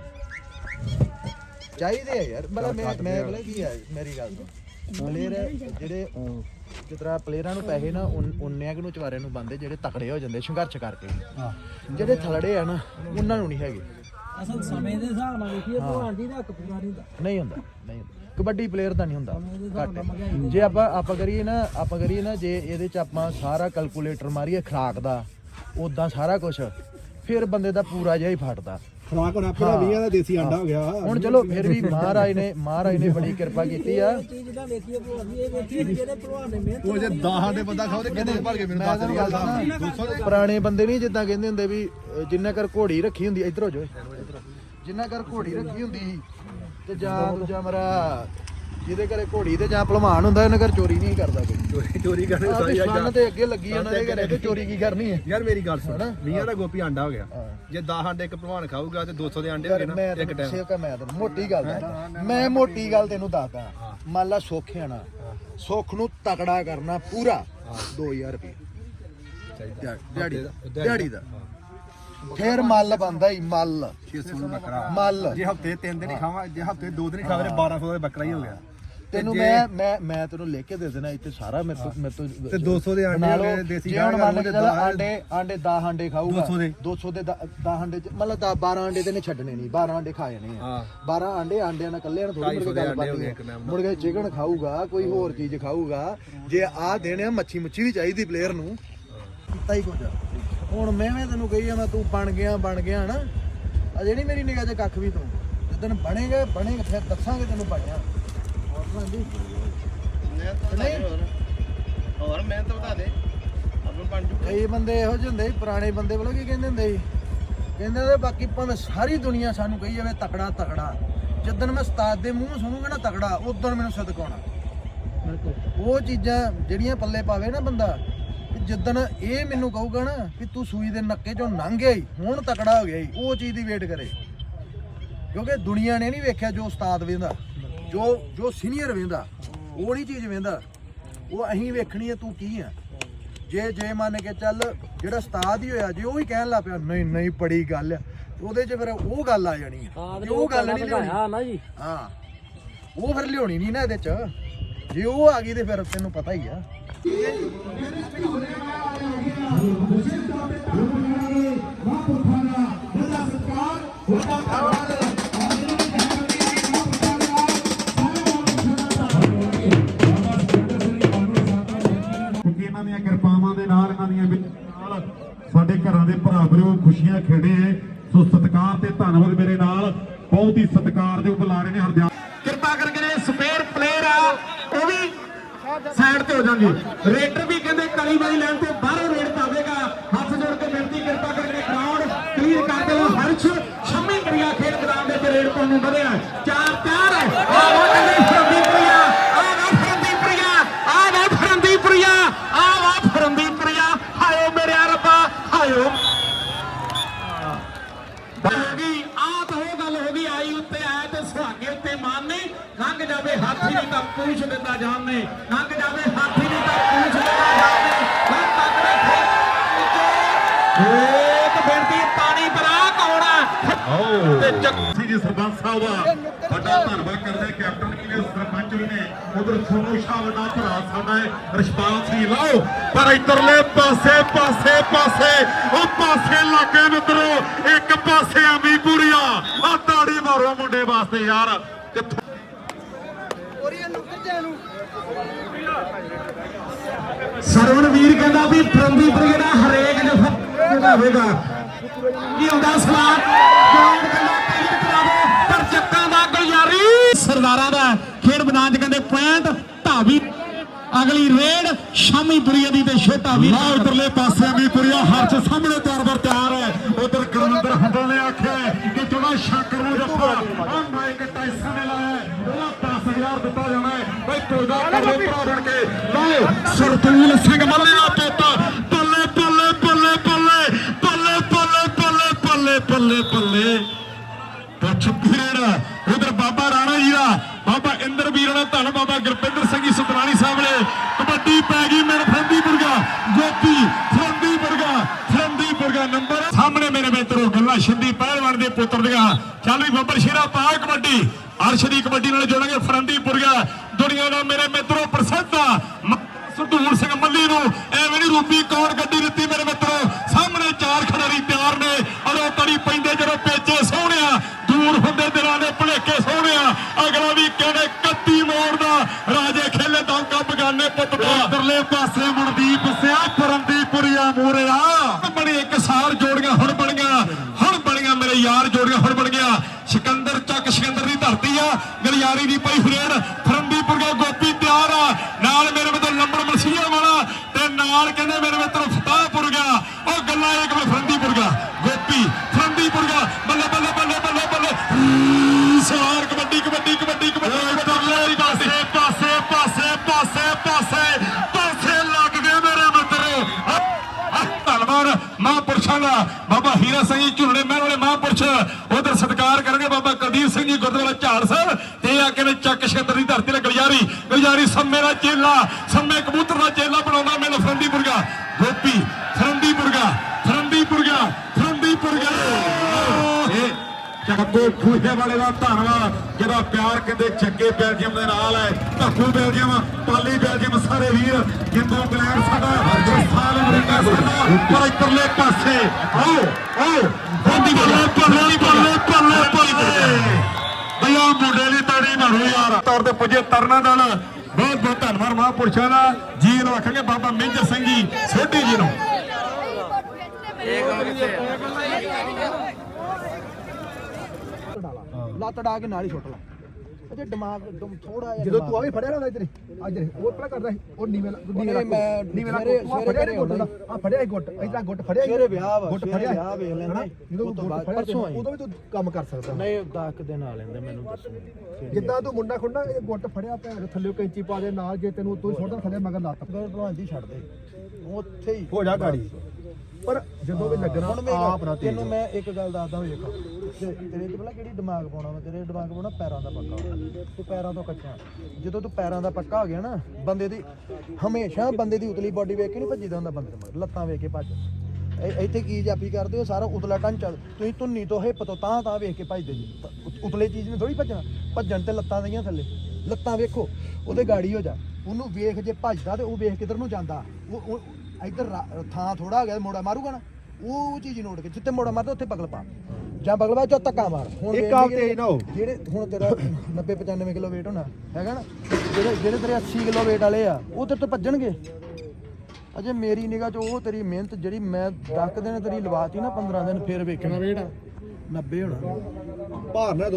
ਚਾਹੀਦੇ ਆ ਯਾਰ ਮਤਲਬ ਮੈਂ ਮੈਂ ਬਲੇ ਕੀ ਹੈ ਮੇਰੀ ਗੱਲ ਤੋਂ ਪਲੇਅਰ ਜਿਹੜੇ ਜਿਤਰਾ ਪਲੇਅਰਾਂ ਨੂੰ ਪੈਸੇ ਨਾ ਉਨਿਆਂ ਕੁ ਨੂੰ ਚਵਾਰੇ ਨੂੰ ਬੰਦੇ ਜਿਹੜੇ ਤਕੜੇ ਹੋ ਜਾਂਦੇ ਸੰਘਰਸ਼ ਕਰਕੇ। ਜਿਹੜੇ ਥਲੜੇ ਆ ਨਾ ਉਹਨਾਂ ਨੂੰ ਨਹੀਂ ਹੈਗੇ। ਅਸਲ ਸਮੇਂ ਦੇ ਹਿਸਾਬ ਨਾਲ ਦੇਖੀਏ ਭਲਵਾਨ ਦਾ ਹੱਕ ਪੂਰਾ ਨਹੀਂ ਹੁੰਦਾ। ਨਹੀਂ ਹੁੰਦਾ ਨਹੀਂ ਹੁੰਦਾ। ਕਬੱਡੀ ਪਲੇਅਰ ਦਾ ਨਹੀਂ ਹੁੰਦਾ ਘੱਟ। ਜੇ ਆਪਾਂ ਆਪਾਂ ਕਰੀਏ ਨਾ ਆਪਾਂ ਕਰੀਏ ਨਾ ਜੇ ਇਹਦੇ ਚ ਆਪਾਂ ਸਾਰਾ ਕੈਲਕੂਲੇਟਰ ਮਾਰੀਏ ਖਰਾਕ ਦਾ ਉਦਾਂ ਸਾਰਾ ਕੁਝ ਫਿਰ ਬੰਦੇ ਦਾ ਪੂਰਾ ਜਿਹਾ ਹੀ ਫਟਦਾ। ਖਰਾਕ ਹੁਣ ਆਪਣਾ 20 ਦਾ ਦੇਸੀ ਆਂਡਾ ਹੋ। ਗਿਆ। ਹੁਣ ਚਲੋ ਫਿਰ ਵੀ ਮਹਾਰਾਜ ਨੇ ਮਹਾਰਾਜ ਨੇ ਬੜੀ ਕਿਰਪਾ ਕੀਤੀ ਆ। ਚੀਜ਼ ਦਾ ਦੇਖੀਏ ਭਲਵਾਨ ਜੀ ਇਹ ਦੇਖੀਏ ਵੀ ਜਿਹੜੇ ਭਲਵਾਨ ਨੇ ਮਿਹਨਤ ਉਹ ਜੇ 10 ਦੇ ਬੰਦਾ ਖਾਓ ਤੇ ਕਿੰਨੇ ਭਰ ਕੇ ਮੈਨੂੰ ਮੈਂ ਤੁਹਾਨੂੰ ਗੱਲ ਦੱਸਣਾ ਪੁਰਾਣੇ ਬੰਦੇ ਨਹੀਂ ਜਿੱਦਾਂ ਕਹਿੰਦੇ ਹੁੰਦੇ ਵੀ ਜਿੰਨਾ ਕਰ ਘੋੜੀ ਰੱਖੀ ਹੁੰਦੀ ਇੱਧਰ ਹੋ ਜਾਓ ਜਿੰਨਾ ਕਰ ਘੋੜੀ ਰੱਖੀ ਹੁੰਦੀ ਸੀ ਤੇ ਜਾਂ ਦੂਜਾ ਮਰਾ ਜਿਹਦੇ ਘਰੇ ਘੋੜੀ ਤੇ ਜਾਂ ਭਲਵਾਨ ਹੁੰਦਾ ਉਹਨਾਂ ਘਰ ਚੋਰੀ ਨਹੀਂ ਕਰਦਾ ਕੋਈ। ਚੋਰੀ ਚੋਰੀ ਕਰਨੀ ਤੇ ਸਾਰੀ ਸੰਨ ਤੇ ਅੱਗੇ ਲੱਗੀ ਉਹਨਾਂ ਦੇ ਘਰੇ ਤੇ ਚੋਰੀ ਕੀ ਕਰਨੀ ਹੈ? ਯਾਰ ਮੇਰੀ ਗੱਲ ਸੁਣ? 20 ਦਾ ਗੋਪੀ ਆਂਡਾ ਹੋ ਗਿਆ। ਜੇ 10 ਆਂਡੇ ਇੱਕ ਭਲਵਾਨ ਖਾਊਗਾ ਤੇ 200 ਦੇ ਆਂਡੇ ਹੋ ਗਏ ਯਾਰ ਨਾ ਇੱਕ ਤੈਨੂੰ ਟਾਈਮ ਸੇਵ ਮੈਂ ਤੈਨੂੰ ਮੋਟੀ ਗੱਲ ਮੈਂ ਮੋਟੀ ਗੱਲ ਤੈਨੂੰ ਦੱਸਦਾ। ਮੰਨ ਲਾ ਸੁੱਖ ਆਣਾ ਸੁੱਖ ਨੂੰ ਤਕੜਾ ਕਰਨਾ ਪੂਰਾ। 2000 ਰੁਪਏ। ਦਿਹਾੜੀ ਦਾ ਦਿਹਾੜੀ ਦਾ। ਫੇਰ ਮੱਲ ਬੰਦਾ ਹੀ ਮੱਲ। 600 ਦਾ ਬੱਕਰਾ। ਮੱਲ। ਜੇ ਹਫ਼ਤੇ 3 ਦਿਨ ਹੀ ਖਾਵਾਂ ਜੇ ਹਫ਼ਤੇ 2 ਦਿਨ ਖਾਵੇ 1200 ਦਾ ਬੱਕਰਾ ਹੀ ਹੋ ਗਿਆ। ਤੈਨੂੰ ਮੈਂ ਮੈਂ ਮੈਂ ਤੈਨੂੰ ਲਿਖ ਕੇ ਦੇ ਦੇਣਾ ਇੱਥੇ ਸਾਰਾ ਮੇਰੇ ਤੋਂ ਮੇਰੇ ਤੋਂ ਤੇ 200 ਦੇ ਆਂਡੇ। ਹੋ ਗਏ, ਦੇਸੀ ਜੇ ਹੁਣ ਮੰਨ ਕੇ ਚੱਲ ਆਂਡੇ ਆਂਡੇ 10 ਆਂਡੇ ਖਾਊਗਾ। 200 ਦੇ। 200 ਦੇ 10 ਆਂਡੇ ਚ ਮਤਲਬ 10 12 ਆਂਡੇ ਤੇ ਨੇ ਛੱਡਣੇ ਨਹੀਂ। 12 ਆਂਡੇ ਖਾ ਜਾਣੇ ਆ। ਹਾਂ। 12 ਆਂਡੇ ਆਂਡਿਆਂ ਨਾਲ ਕੱਲਿਆਂ ਨੂੰ ਥੋੜੀ 250 ਮੁੜ ਦੇ ਕੇ ਗੱਲ ਹੋ ਬਾਤ ਮੁੜ ਕੇ ਚਿਕਨ ਖਾਊਗਾ ਕੋਈ ਹੋਰ ਚੀਜ਼ ਖਾਊਗਾ। ਜੇ ਆਹ ਦੇਣੇ ਆ ਮੱਛੀ ਮੁੱਛੀ ਵੀ ਚਾਹੀਦੀ ਪਲੇਅਰ ਨੂੰ। ਕੀਤਾ ਹੀ ਕੁਝ ਹੁਣ ਮੈਂ ਮੈਂ ਤੈਨੂੰ ਕਹੀ ਜਾਂਦਾ ਤੂੰ ਬਣ ਗਿਆ ਬਣ ਗਿਆ ਨਾ ਅਜੇ ਨਹੀਂ ਮੇਰੀ ਨਿਗਾਹ 'ਚ ਕੱਖ ਵੀ ਤੂੰ। ਜਿੱਦਣ ਬਣੇਗਾ ਬਣੇਗਾ ਫਿਰ ਦੱਸਾਂਗੇ ਤੈਨੂੰ ਬਣਿਆ। ਹੋਰ ਬਣਾਂਦੀ ਨਹੀਂ। ਹੋਰ। ਮਿਹਨਤ ਵਧਾ ਦੇ ਆਪੇ ਬਣ ਜੂ। ਕਈ ਬੰਦੇ ਇਹੋ ਜਿਹੇ ਹੁੰਦੇ ਸੀ, ਪੁਰਾਣੇ ਬੰਦੇ ਵੱਲੋਂ ਕੀ ਕਹਿੰਦੇ ਹੁੰਦੇ ਸੀ। ਕਹਿੰਦੇ ਨੇ ਬਾਕੀ ਭਾਵੇਂ ਸਾਰੀ ਦੁਨੀਆ ਸਾਨੂੰ ਕਹੀ ਜਾਵੇ ਤਕੜਾ ਤਕੜਾ। ਜਿੱਦਣ ਮੈਂ ਉਸਤਾਦ ਦੇ ਮੂੰਹ ਸੁਣੂਗਾ ਨਾ ਤਕੜਾ ਉਦੋਂ ਮੈਨੂੰ ਸਦਕਾਉਣਾ ਉਹ ਚੀਜ਼ਾਂ ਜਿਹੜੀਆਂ ਪੱਲੇ ਪਾਵੇ ਨਾ ਬੰਦਾ ਕਿ ਜਿੱਦਣ ਇਹ ਮੈਨੂੰ ਕਹੂਗਾ ਨਾ ਕਿ ਤੂੰ ਸੂਈ ਦੇ ਨੱਕੇ ਚੋਂ ਲੰਘ ਗਿਆ ਈ ਹੁਣ ਤਕੜਾ ਹੋ ਗਿਆ ਈ ਉਹ ਚੀਜ਼ ਦੀ ਵੇਟ ਕਰੇ। ਕਿਉਂਕਿ ਦੁਨੀਆ ਨੇ ਨਹੀਂ ਵੇਖਿਆ ਜੋ ਉਸਤਾਦ ਵੇਂਦਾ ਜੋ ਜੋ ਸੀਨੀਅਰ ਵੇਂਦਾ ਉਹ ਨਹੀਂ ਚੀਜ਼ ਵੇਂਦਾ। ਉਹ ਅਹੀਂ ਵੇਖਣੀ ਹੈ ਤੂੰ ਕੀ ਆ? ਜੇ ਜੇ ਮੰਨ ਕੇ ਚੱਲ ਜਿਹੜਾ ਉਸਤਾਦ ਹੀ ਹੋਇਆ ਜੇ ਉਹ ਹੀ ਕਹਿਣ ਲੱਗ ਪਿਆ ਨਹੀਂ ਨਹੀਂ ਬੜੀ ਗੱਲ ਆ। ਉਹਦੇ 'ਚ ਫਿਰ ਉਹ ਗੱਲ ਆ ਜਾਣੀ ਆ। ਤੇ ਉਹ ਗੱਲ ਨਹੀਂ ਲਿਆਉਣੀ। ਹਾਂ ਨਾ ਜੀ। ਹਾਂ। ਉਹ ਫਿਰ ਲਿਆਉਣੀ ਨਹੀਂ ਨਾ ਇਹਦੇ 'ਚ। ਜੇ ਉਹ ਆ ਗਈ ਤੇ ਫਿਰ ਤੈਨੂੰ ਪਤਾ ਹੀ ਆ। ਕਿਉਂਕਿ ਪੂਛ ਦਿੰਦਾ ਜਾਨ ਨੇ। ਲੰਘ ਜਾਵੇ ਹਾਥੀ ਨਹੀਂ ਤਾਂ ਪੂਛ ਦਿੰਦਾ ਜਾਨ ਨੇ। ਲੰਘ ਤੱਕ ਰੱਖੇ ਇੱਕ ਬੇਨਤੀ ਪਾਣੀ ਪਰਾ ਕੌਣਾ ਤੇ ਚੱਕੀ ਜੀ ਸਰਪੰਚ ਸਾਹਿਬ ਦਾ ਵੱਡਾ ਧੰਨਵਾਦ ਕਰਦੇ ਕੈਪਟਨ ਜੀ ਨੇ ਸਰਪੰਚ ਜੀ ਨੇ। ਉਧਰ ਸੋਨੂ ਸ਼ਾਹ ਵੱਡਾ ਭਰਾ ਸਾਡਾ ਹੈ ਰਿਸ਼ਪਾਲ ਸਿੰਘ। ਲਾਓ ਪਰ ਇਧਰਲੇ ਪਾਸੇ ਪਾਸੇ ਪਾਸੇ। ਉਹ ਪਾਸੇ ਲੱਗੇ ਮਿੱਤਰੋ ਇੱਕ ਪਾਸੇ ਆਮੀ ਪੂਰੀਆ। ਆ ਤਾੜੀ ਮਾਰੋ ਮੁੰਡੇ ਵਾਸਤੇ ਯਾਰ। ਕਿੱਥੋਂ ਸਰਵਣ ਵੀਰ ਕਹਿੰਦਾ ਵੀ ਫਰੰਦੀ ਬ੍ਰਿਗੇਡਾ ਹਰੇਕ ਜਫਾ ਹੋਵੇਗਾ ਕੀ ਹੁੰਦਾ ਸਵਾਲ ਗਰਾਊਂਡ ਕਹਿੰਦਾ ਕਈ ਕਰਾਵੇ ਪਰ ਚੱਕਾਂ ਦਾ ਗੁਜ਼ਾਰੀ। ਸਰਦਾਰਾਂ ਦਾ ਖੇਡ ਮੈਦਾਨ 'ਚ ਕਹਿੰਦੇ ਪੁਆਇੰਟ ਧਾਵੀ ਅਗਲੀ ਰੇਡ ਸ਼ਾਮੀਪੁਰੀਆ ਦੀ ਤੇ ਛੋਟਾ ਵੀਰ ਲਓ ਇਧਰਲੇ ਪਾਸੇ ਅਮੀਪੁਰੀਆ ਹਰਚ ਸਾਹਮਣੇ ਤਿਆਰ ਬਰ ਤਿਆਰ ਹੈ। ਉਧਰ ਗੁਰਵਿੰਦਰ ਹੁੰਦਲ ਨੇ ਆਖਿਆ ਹੈ ਕਿ ਜਿਹੜਾ ਸ਼ਾਕਰ ਨੂੰ ਜੱਫਾ। ਆ ਮਾਈਕ ਟਾਈਸਨ ਨੇ ਲਾਇਆ ਉਹਦਾ 10000 ਦਿੱਤਾ ਜਾਣਾ ਹੈ। ਬਈ ਤੋਗਾ ਕਰੋ ਭਰਾ ਬਣ ਕੇ। ਲਓ ਸਰਤੂਲ ਸਿੰਘ ਮੱਲੇ ਦਾ ਪੋਤਾ। ਬੱਲੇ ਬੱਲੇ ਬੱਲੇ ਬੱਲੇ ਬੱਲੇ ਬੱਲੇ ਬੱਲੇ ਬੱਲੇ ਬੱਲੇ ਬੱਲੇ ਪੁੱਛ ਪੀੜ ਉਧਰ ਬਾਬਾ ਰਾਣਾ ਜੀ ਦਾ ਬਾਬਾ ਇੰਦਰਵੀਰ ਦਾ ਧੰਨ ਬਾਬਾ ਗੁਰਪਿੰਦਰ ਸਿੰਘ ਜੀ ਸੁਤਰਾਣੀ ਸਾਹਿਬ ਨੇ ਕਬੱਡੀ ਪੈ ਗਈ ਮੇਰੇ ਫਰੰਦੀਪੁਰਗਾ, ਗੋਪੀ ਫਰੰਦੀਪੁਰਗਾ ਫਰੰਦੀਪੁਰਗਾ ਨੰਬਰ। ਸਾਹਮਣੇ ਮੇਰੇ ਮਿੱਤਰੋ, ਗੱਲਾਂ ਸ਼ਿੰਦੀ ਪਹਿਲਵਾਨ ਦੇ ਪੁੱਤਰ ਦੀਆਂ। ਚੱਲ ਵੀ ਬੱਬਰ ਸ਼ੇਰਾ ਪਾ ਕਬੱਡੀ। ਅਰਸ਼ ਦੀ ਕਬੱਡੀ ਨਾਲ ਜੋੜਾਂਗੇ ਫਰੰਦੀਪੁਰਗਾ। ਦੁਨੀਆ ਦਾ ਮੇਰੇ ਮਿੱਤਰੋ, ਪ੍ਰਸਿੱਧ ਆ ਮ- ਸਿੰਘ ਮੱਲੀ ਨੂੰ। ਐਵੇਂ ਨਹੀਂ ਰੂਪੀ ਕੌਣ ਗੱਡੀ ਦਿੱਤੀ ਮੇਰੇ ਮਿੱਤਰੋ? ਸਾਹਮਣੇ ਚਾਰ ਖਿਡਾਰੀ ਤਿਆਰ ਨੇ। ਅਰੋ ਤੜੀ ਪੈਂਦੇ ਜਦੋਂ ਪੇਚੇ ਸੋਹਣਿਆ ਦੂਰ ਹੁੰਦੇ ਦਿਲਾਂ ਦੇ ਭੁਲੇਖੇ ਸੋਹਣਿਆ ਅਗਲਾ ਵੀ ਕਹਿੰਦੇ 31 ਮੋੜ ਦਾ। ਰਾਜੇ ਖੇਲੇ ਦੌਂਕਾ ਬਗਾਨੇ ਪੁੱਤ ਦਾ। ਇਧਰਲੇ ਪਾਸੇ ਮਨਦੀਪ ਸਿਆ ਪਰੰਦੀਪੁਰੀਆ ਮੋਰਿਆ ਬਣੀ ਇੱਕ ਸਾਰ ਜੋੜੀਆਂ ਹੁਣ ਬਣੀਆਂ ਹੁਣ ਬਣੀਆਂ ਮੇਰੇ ਯਾਰ ਜੋੜੀਆਂ ਹੁਣ ਬਣੀਆਂ ਸਿਕੰਦਰ ਚੱਕ ਸਿਕੰਦਰ ਦੀ ਧਰਤੀ ਆ ਗਲਿਆਰੀ ਦੀ ਪਈ ਫਰੇਡ ਫਰੰਦੀਪੁਰਗਾ ਗੋਪੀ ਤਿਆਰ ਆ ਨਾਲ ਮੇਰੇ ਮਿੱਤਰ ਲੰਬੜ ਮਸੀਹਾ ਵਾਲਾ ਤੇ ਨਾਲ ਕਹਿੰਦੇ ਮੇਰੇ ਮਿੱਤਰ ਫਤਾਹਪੁਰ ਗਿਆ ਉਹ ਗੱਲਾਂ ਇੱਕ ਮਿੰਟ ਫਰੰਦੀਪੁਰਗਾ ਗੋਪੀ ਫਰੰਦੀਪੁਰਗਾ ਬੱਲੇ ਬੱਲੇ ਬੱਲੇ ਬੱਲੇ ਬੱਲੇ ਸਵਾਰ ਕਬੱਡੀ ਕਬੱਡੀ ਕਬੱਡੀ ਕਬੱਡੀ ਕਬੱਡੀ ਪਾਸੇ ਪਾਸੇ ਪਾਸੇ ਪਾਸੇ ਪਾਸੇ ਪਾਸੇ ਲੱਗ ਗਏ ਮੇਰੇ ਮਿੱਤਰੋ ਧੰਨਵਾਦ ਮਹਾਂਪੁਰਸ਼ਾਂ ਦਾ ਬਾਬਾ ਹੀਰਾ ਸਿੰਘ ਜੀ ਝੁਰੜੇ ਮਹਿਲ ਵਾਲੇ ਮਹਾਂਪੁਰਸ਼ ਉਧਰ ਸਤਿਕਾਰ ਕਰਨਗੇ ਬਾਬਾ ਕੁਲਦੀਪ ਸਿੰਘ ਝਾੜ ਸਾਹਿਬ ਤੇ ਆ ਕੇ ਨੇ ਚੱਕ ਛੇਤਰ ਦੀ ਧਰਤੀ ਤੇ ਗਲਿਆਰੀ ਗਲਿਆਰੀ ਸੰਮੇ ਦਾ ਚੇਲਾ ਸੰਮੇ ਕਬੂਤਰ ਦਾ ਚੇਲਾ ਬਣਾਉਂਦਾ ਮੈਨੂੰ ਫਰੰਦੀਪੁਰਗਾ। ਗੋਪੀ ਫਰੰਦੀਪੁਰਗਾ ਫਰੰਦੀਪੁਰਗਾ ਫਰੰਦੀਪੁਰਗਾ। ਇਹ ਚੱਕੋ ਖੂਹੇ ਵਾਲੇ ਦਾ ਧੰਨਵਾਦ ਜਿਹੜਾ ਪਿਆਰ ਕਹਿੰਦੇ ਜੱਗੇ ਬੈਲਜੀਅਮ ਦੇ ਨਾਲ ਹੈ। ਧੱਕੂ ਬੈਲਜੀਅਮ ਪਾਲੀ ਬੈਲਜੀਅਮ ਸਾਰੇ ਵੀਰ ਜਿੰਦੂ ਇੰਗਲੈਂਡ ਸਾਡਾ ਸਾਲ ਅਮਰੀਕਾ ਸਾਡਾ ਪਰ ਇਧਰਲੇ ਪਾਸੇ ਆਓ ਆਓ ਬੰਦੀ ਬੱਲੇ ਬੱਲੇ ਬੱਲੇ ਬੱਲੇ ਬੱਲੇ ਬਿਆ ਮੁੰਡੇ ਦੀ ਤਾੜੀ ਮਾਰੋ ਯਾਰ। ਤੌਰ ਤੇ ਪੁੱਜੇ ਤਰਨਾ ਦਲ। ਬਹੁਤ ਬਹੁਤ ਧੰਨਵਾਦ ਮਹਾਂਪੁਰਸ਼ਾਂ ਦਾ। ਜੀ ਨੂੰ ਆਖਾਂਗੇ ਬਾਬਾ ਮੇਜਰ ਸਿੰਘ ਜੀ, ਸੋਢੀ ਜੀ ਨੂੰ। ਲੱਤ ਡਾ ਕੇ ਨਾਲ ਹੀ ਛੁੱਟ ਲਾ। ਅਜੇ ਦਿਮਾਗ ਥੋੜਾ ਜਿਹਾ ਜਦੋਂ ਤੂੰ ਆ ਵੀ ਫੜਿਆ ਨਾ ਇਧਰ ਅੱਜ ਉਹ ਪਹਿਲਾਂ ਕਰਦਾ ਸੀ ਉਹ ਨੀਵੇਂ ਨੀਵੇਂ ਉਹਨੇ ਮੈਂ ਨੀਵੇਂ ਸਵੇਰੇ- ਤੂੰ ਆਹ ਸਵੇਰੇ ਫੜਿਆ ਨੀ ਗੁੱਟ ਦਾ ਆ ਫੜਿਆ ਸੀ ਗੁੱਟ ਇਧਰ ਗੁੱਟ ਫੜਿਆ ਸੀ। ਸਵੇਰੇ ਵਿਆਹ ਵਾ, ਗੁੱਟ ਸਵੇਰੇ ਫੜਿਆ ਵਿਆਹ ਵੇਖ ਲੈਂਦੇ। ਹਨਾ? ਜਦੋਂ ਤੋਂ ਗੁੱਟ ਬਾਅਦ ਫੜਿਆ ਪਰਸੋਂ ਆਈ। ਉਦੋਂ ਵੀ ਤੂੰ ਕੰਮ ਕਰ ਸਕਦਾ ਨਹੀਂ 10 ਦਿਨ ਆ ਲੈਂਦੇ ਮੈਨੂੰ ਦੱਸੋ ਜਿੱਦਾਂ ਤੂੰ ਮੁੰਡਾ ਖੁੰਡਾ ਇਹ ਗੁੱਟ ਫੜਿਆ ਭੈਣ ਥੱਲੇ ਕੈਂਚੀ ਪਾ ਦੇ ਨਾਲ ਜੇ ਤੈਨੂੰ ਤੂੰ ਛੋਟਾ ਥੱਲੇ ਮਗਰ ਲੱਤ ਭਲਵਾਨ ਛੱਡ ਦੇ ਉੱਥੇ ਹੀ ਹੋ ਜਾ ਗਾੜੀ ਪਰ ਜਦੋਂ ਵੀ ਲੱਗਣਾ ਹੁਣ ਮੇਰੀ ਆਪ ਨਾ ਤੇਜ਼ ਤੈਨੂੰ ਮੈਂ ਇੱਕ ਗੱਲ ਦੱਸਦਾ ਵੇਖ। ਤੇ ਤੇਰੇ ਚ ਪਤਾ ਕਿਹੜੀ ਦਿਮਾਗ ਪਾਉਣਾ ਵਾ? ਤੇਰੇ ਦਿਮਾਗ ਪਾਉਣਾ ਪੈਰਾਂ ਦਾ ਪੱਕਾ। ਤੂੰ ਪੈਰਾਂ ਤੋਂ ਕੱਚਾ। ਜਦੋਂ ਤੂੰ ਪੈਰਾਂ ਦਾ ਪੱਕਾ ਹੋ ਗਿਆ ਨਾ ਬੰਦੇ ਦੀ ਹਮੇਸ਼ਾ ਬੰਦੇ ਦੀ ਉਤਲੀ ਬਾਡੀ ਵੇਖ ਕੇ ਨਹੀਂ ਭੱਜੀਦਾ ਹੁੰਦਾ ਬੰਦੇ ਮਗਰ ਲੱਤਾਂ ਵੇਖ ਕੇ ਭੱਜ। ਇ- ਇੱਥੇ ਕੀ ਜਾਪੀ ਕਰਦੇ ਹੋ? ਸਾਰਾ ਉਤਲਾ ਢਾਂਚਾ। ਤੁਸੀਂ ਧੁੰਨੀ ਤੋਂ ਹਿੱਪ ਤੋਂ ਤਾਂ ਤਾਂ ਵੇਖ ਕੇ ਭੱਜਦੇ ਜੀ। ਤਾਂ ਉਤ- ਉਤਲੇ ਚੀਜ਼ ਨੇ ਥੋੜੀ ਭੱਜਣਾ। ਭੱਜਣ ਤੇ ਲੱਤਾਂ ਦਈਆਂ ਥੱਲੇ। ਲੱਤਾਂ ਵੇਖੋ ਉਹਦੇ ਗਾੜੀ ਹੋ ਜਾ। ਉਹਨੂੰ ਵੇਖ ਜੇ ਭੱਜਦਾ ਤੇ ਉਹ ਵੇਖ ਕਿੱਧਰ ਨੂੰ ਜਾਂਦਾ। ਉਹ ਉਹ ਇੱਧਰ ਰਾ- ਥਾਂ ਥੋੜਾ ਹੋ ਗਿਆ ਮੋੜਾ ਮਾਰੂਗਾ ਨਾ ਉਹ ਚੀਜ਼ ਨੋਟ ਕੇ ਜਿੱਥੇ ਮੋੜਾ ਮਾਰਦਾ ਉੱਥੇ ਬਗਲ ਪਾ। ਜਾਂ ਬਗਲ ਪਾ ਜਾਂ ਧੱਕਾ ਮਾਰ। ਹੁਣ ਇੱਕ ਵੇਖ ਆਪ ਲਈ ਤੇਜ਼ ਨਾ ਹੋ। ਜਿਹੜੇ ਹੁਣ ਤੇਰਾ 90 95 ਕਿਲੋ weight ਹੋਣਾ ਹੈਗਾ ਨਾ? ਜਿਹੜੇ ਜਿਹੜੇ ਤੇਰੇ 80 ਕਿਲੋ weight ਵਾਲੇ ਆ ਉਹ ਤੇਰੇ ਤੋਂ ਭੱਜਣਗੇ। ਅਜੇ ਮੇਰੀ ਨਿਗਾਹ 'ਚ ਉਹ ਤੇਰੀ ਮਿਹਨਤ ਜਿਹੜੀ ਮੈਂ 10 ਦਿਨ ਤੇਰੀ ਲਵਾਤੀ ਨਾ 15 ਦਿਨ ਫਿਰ ਵੇਖਣਾ weight 90 ਹੋਣਾ। ਭਾਰ ਨਾ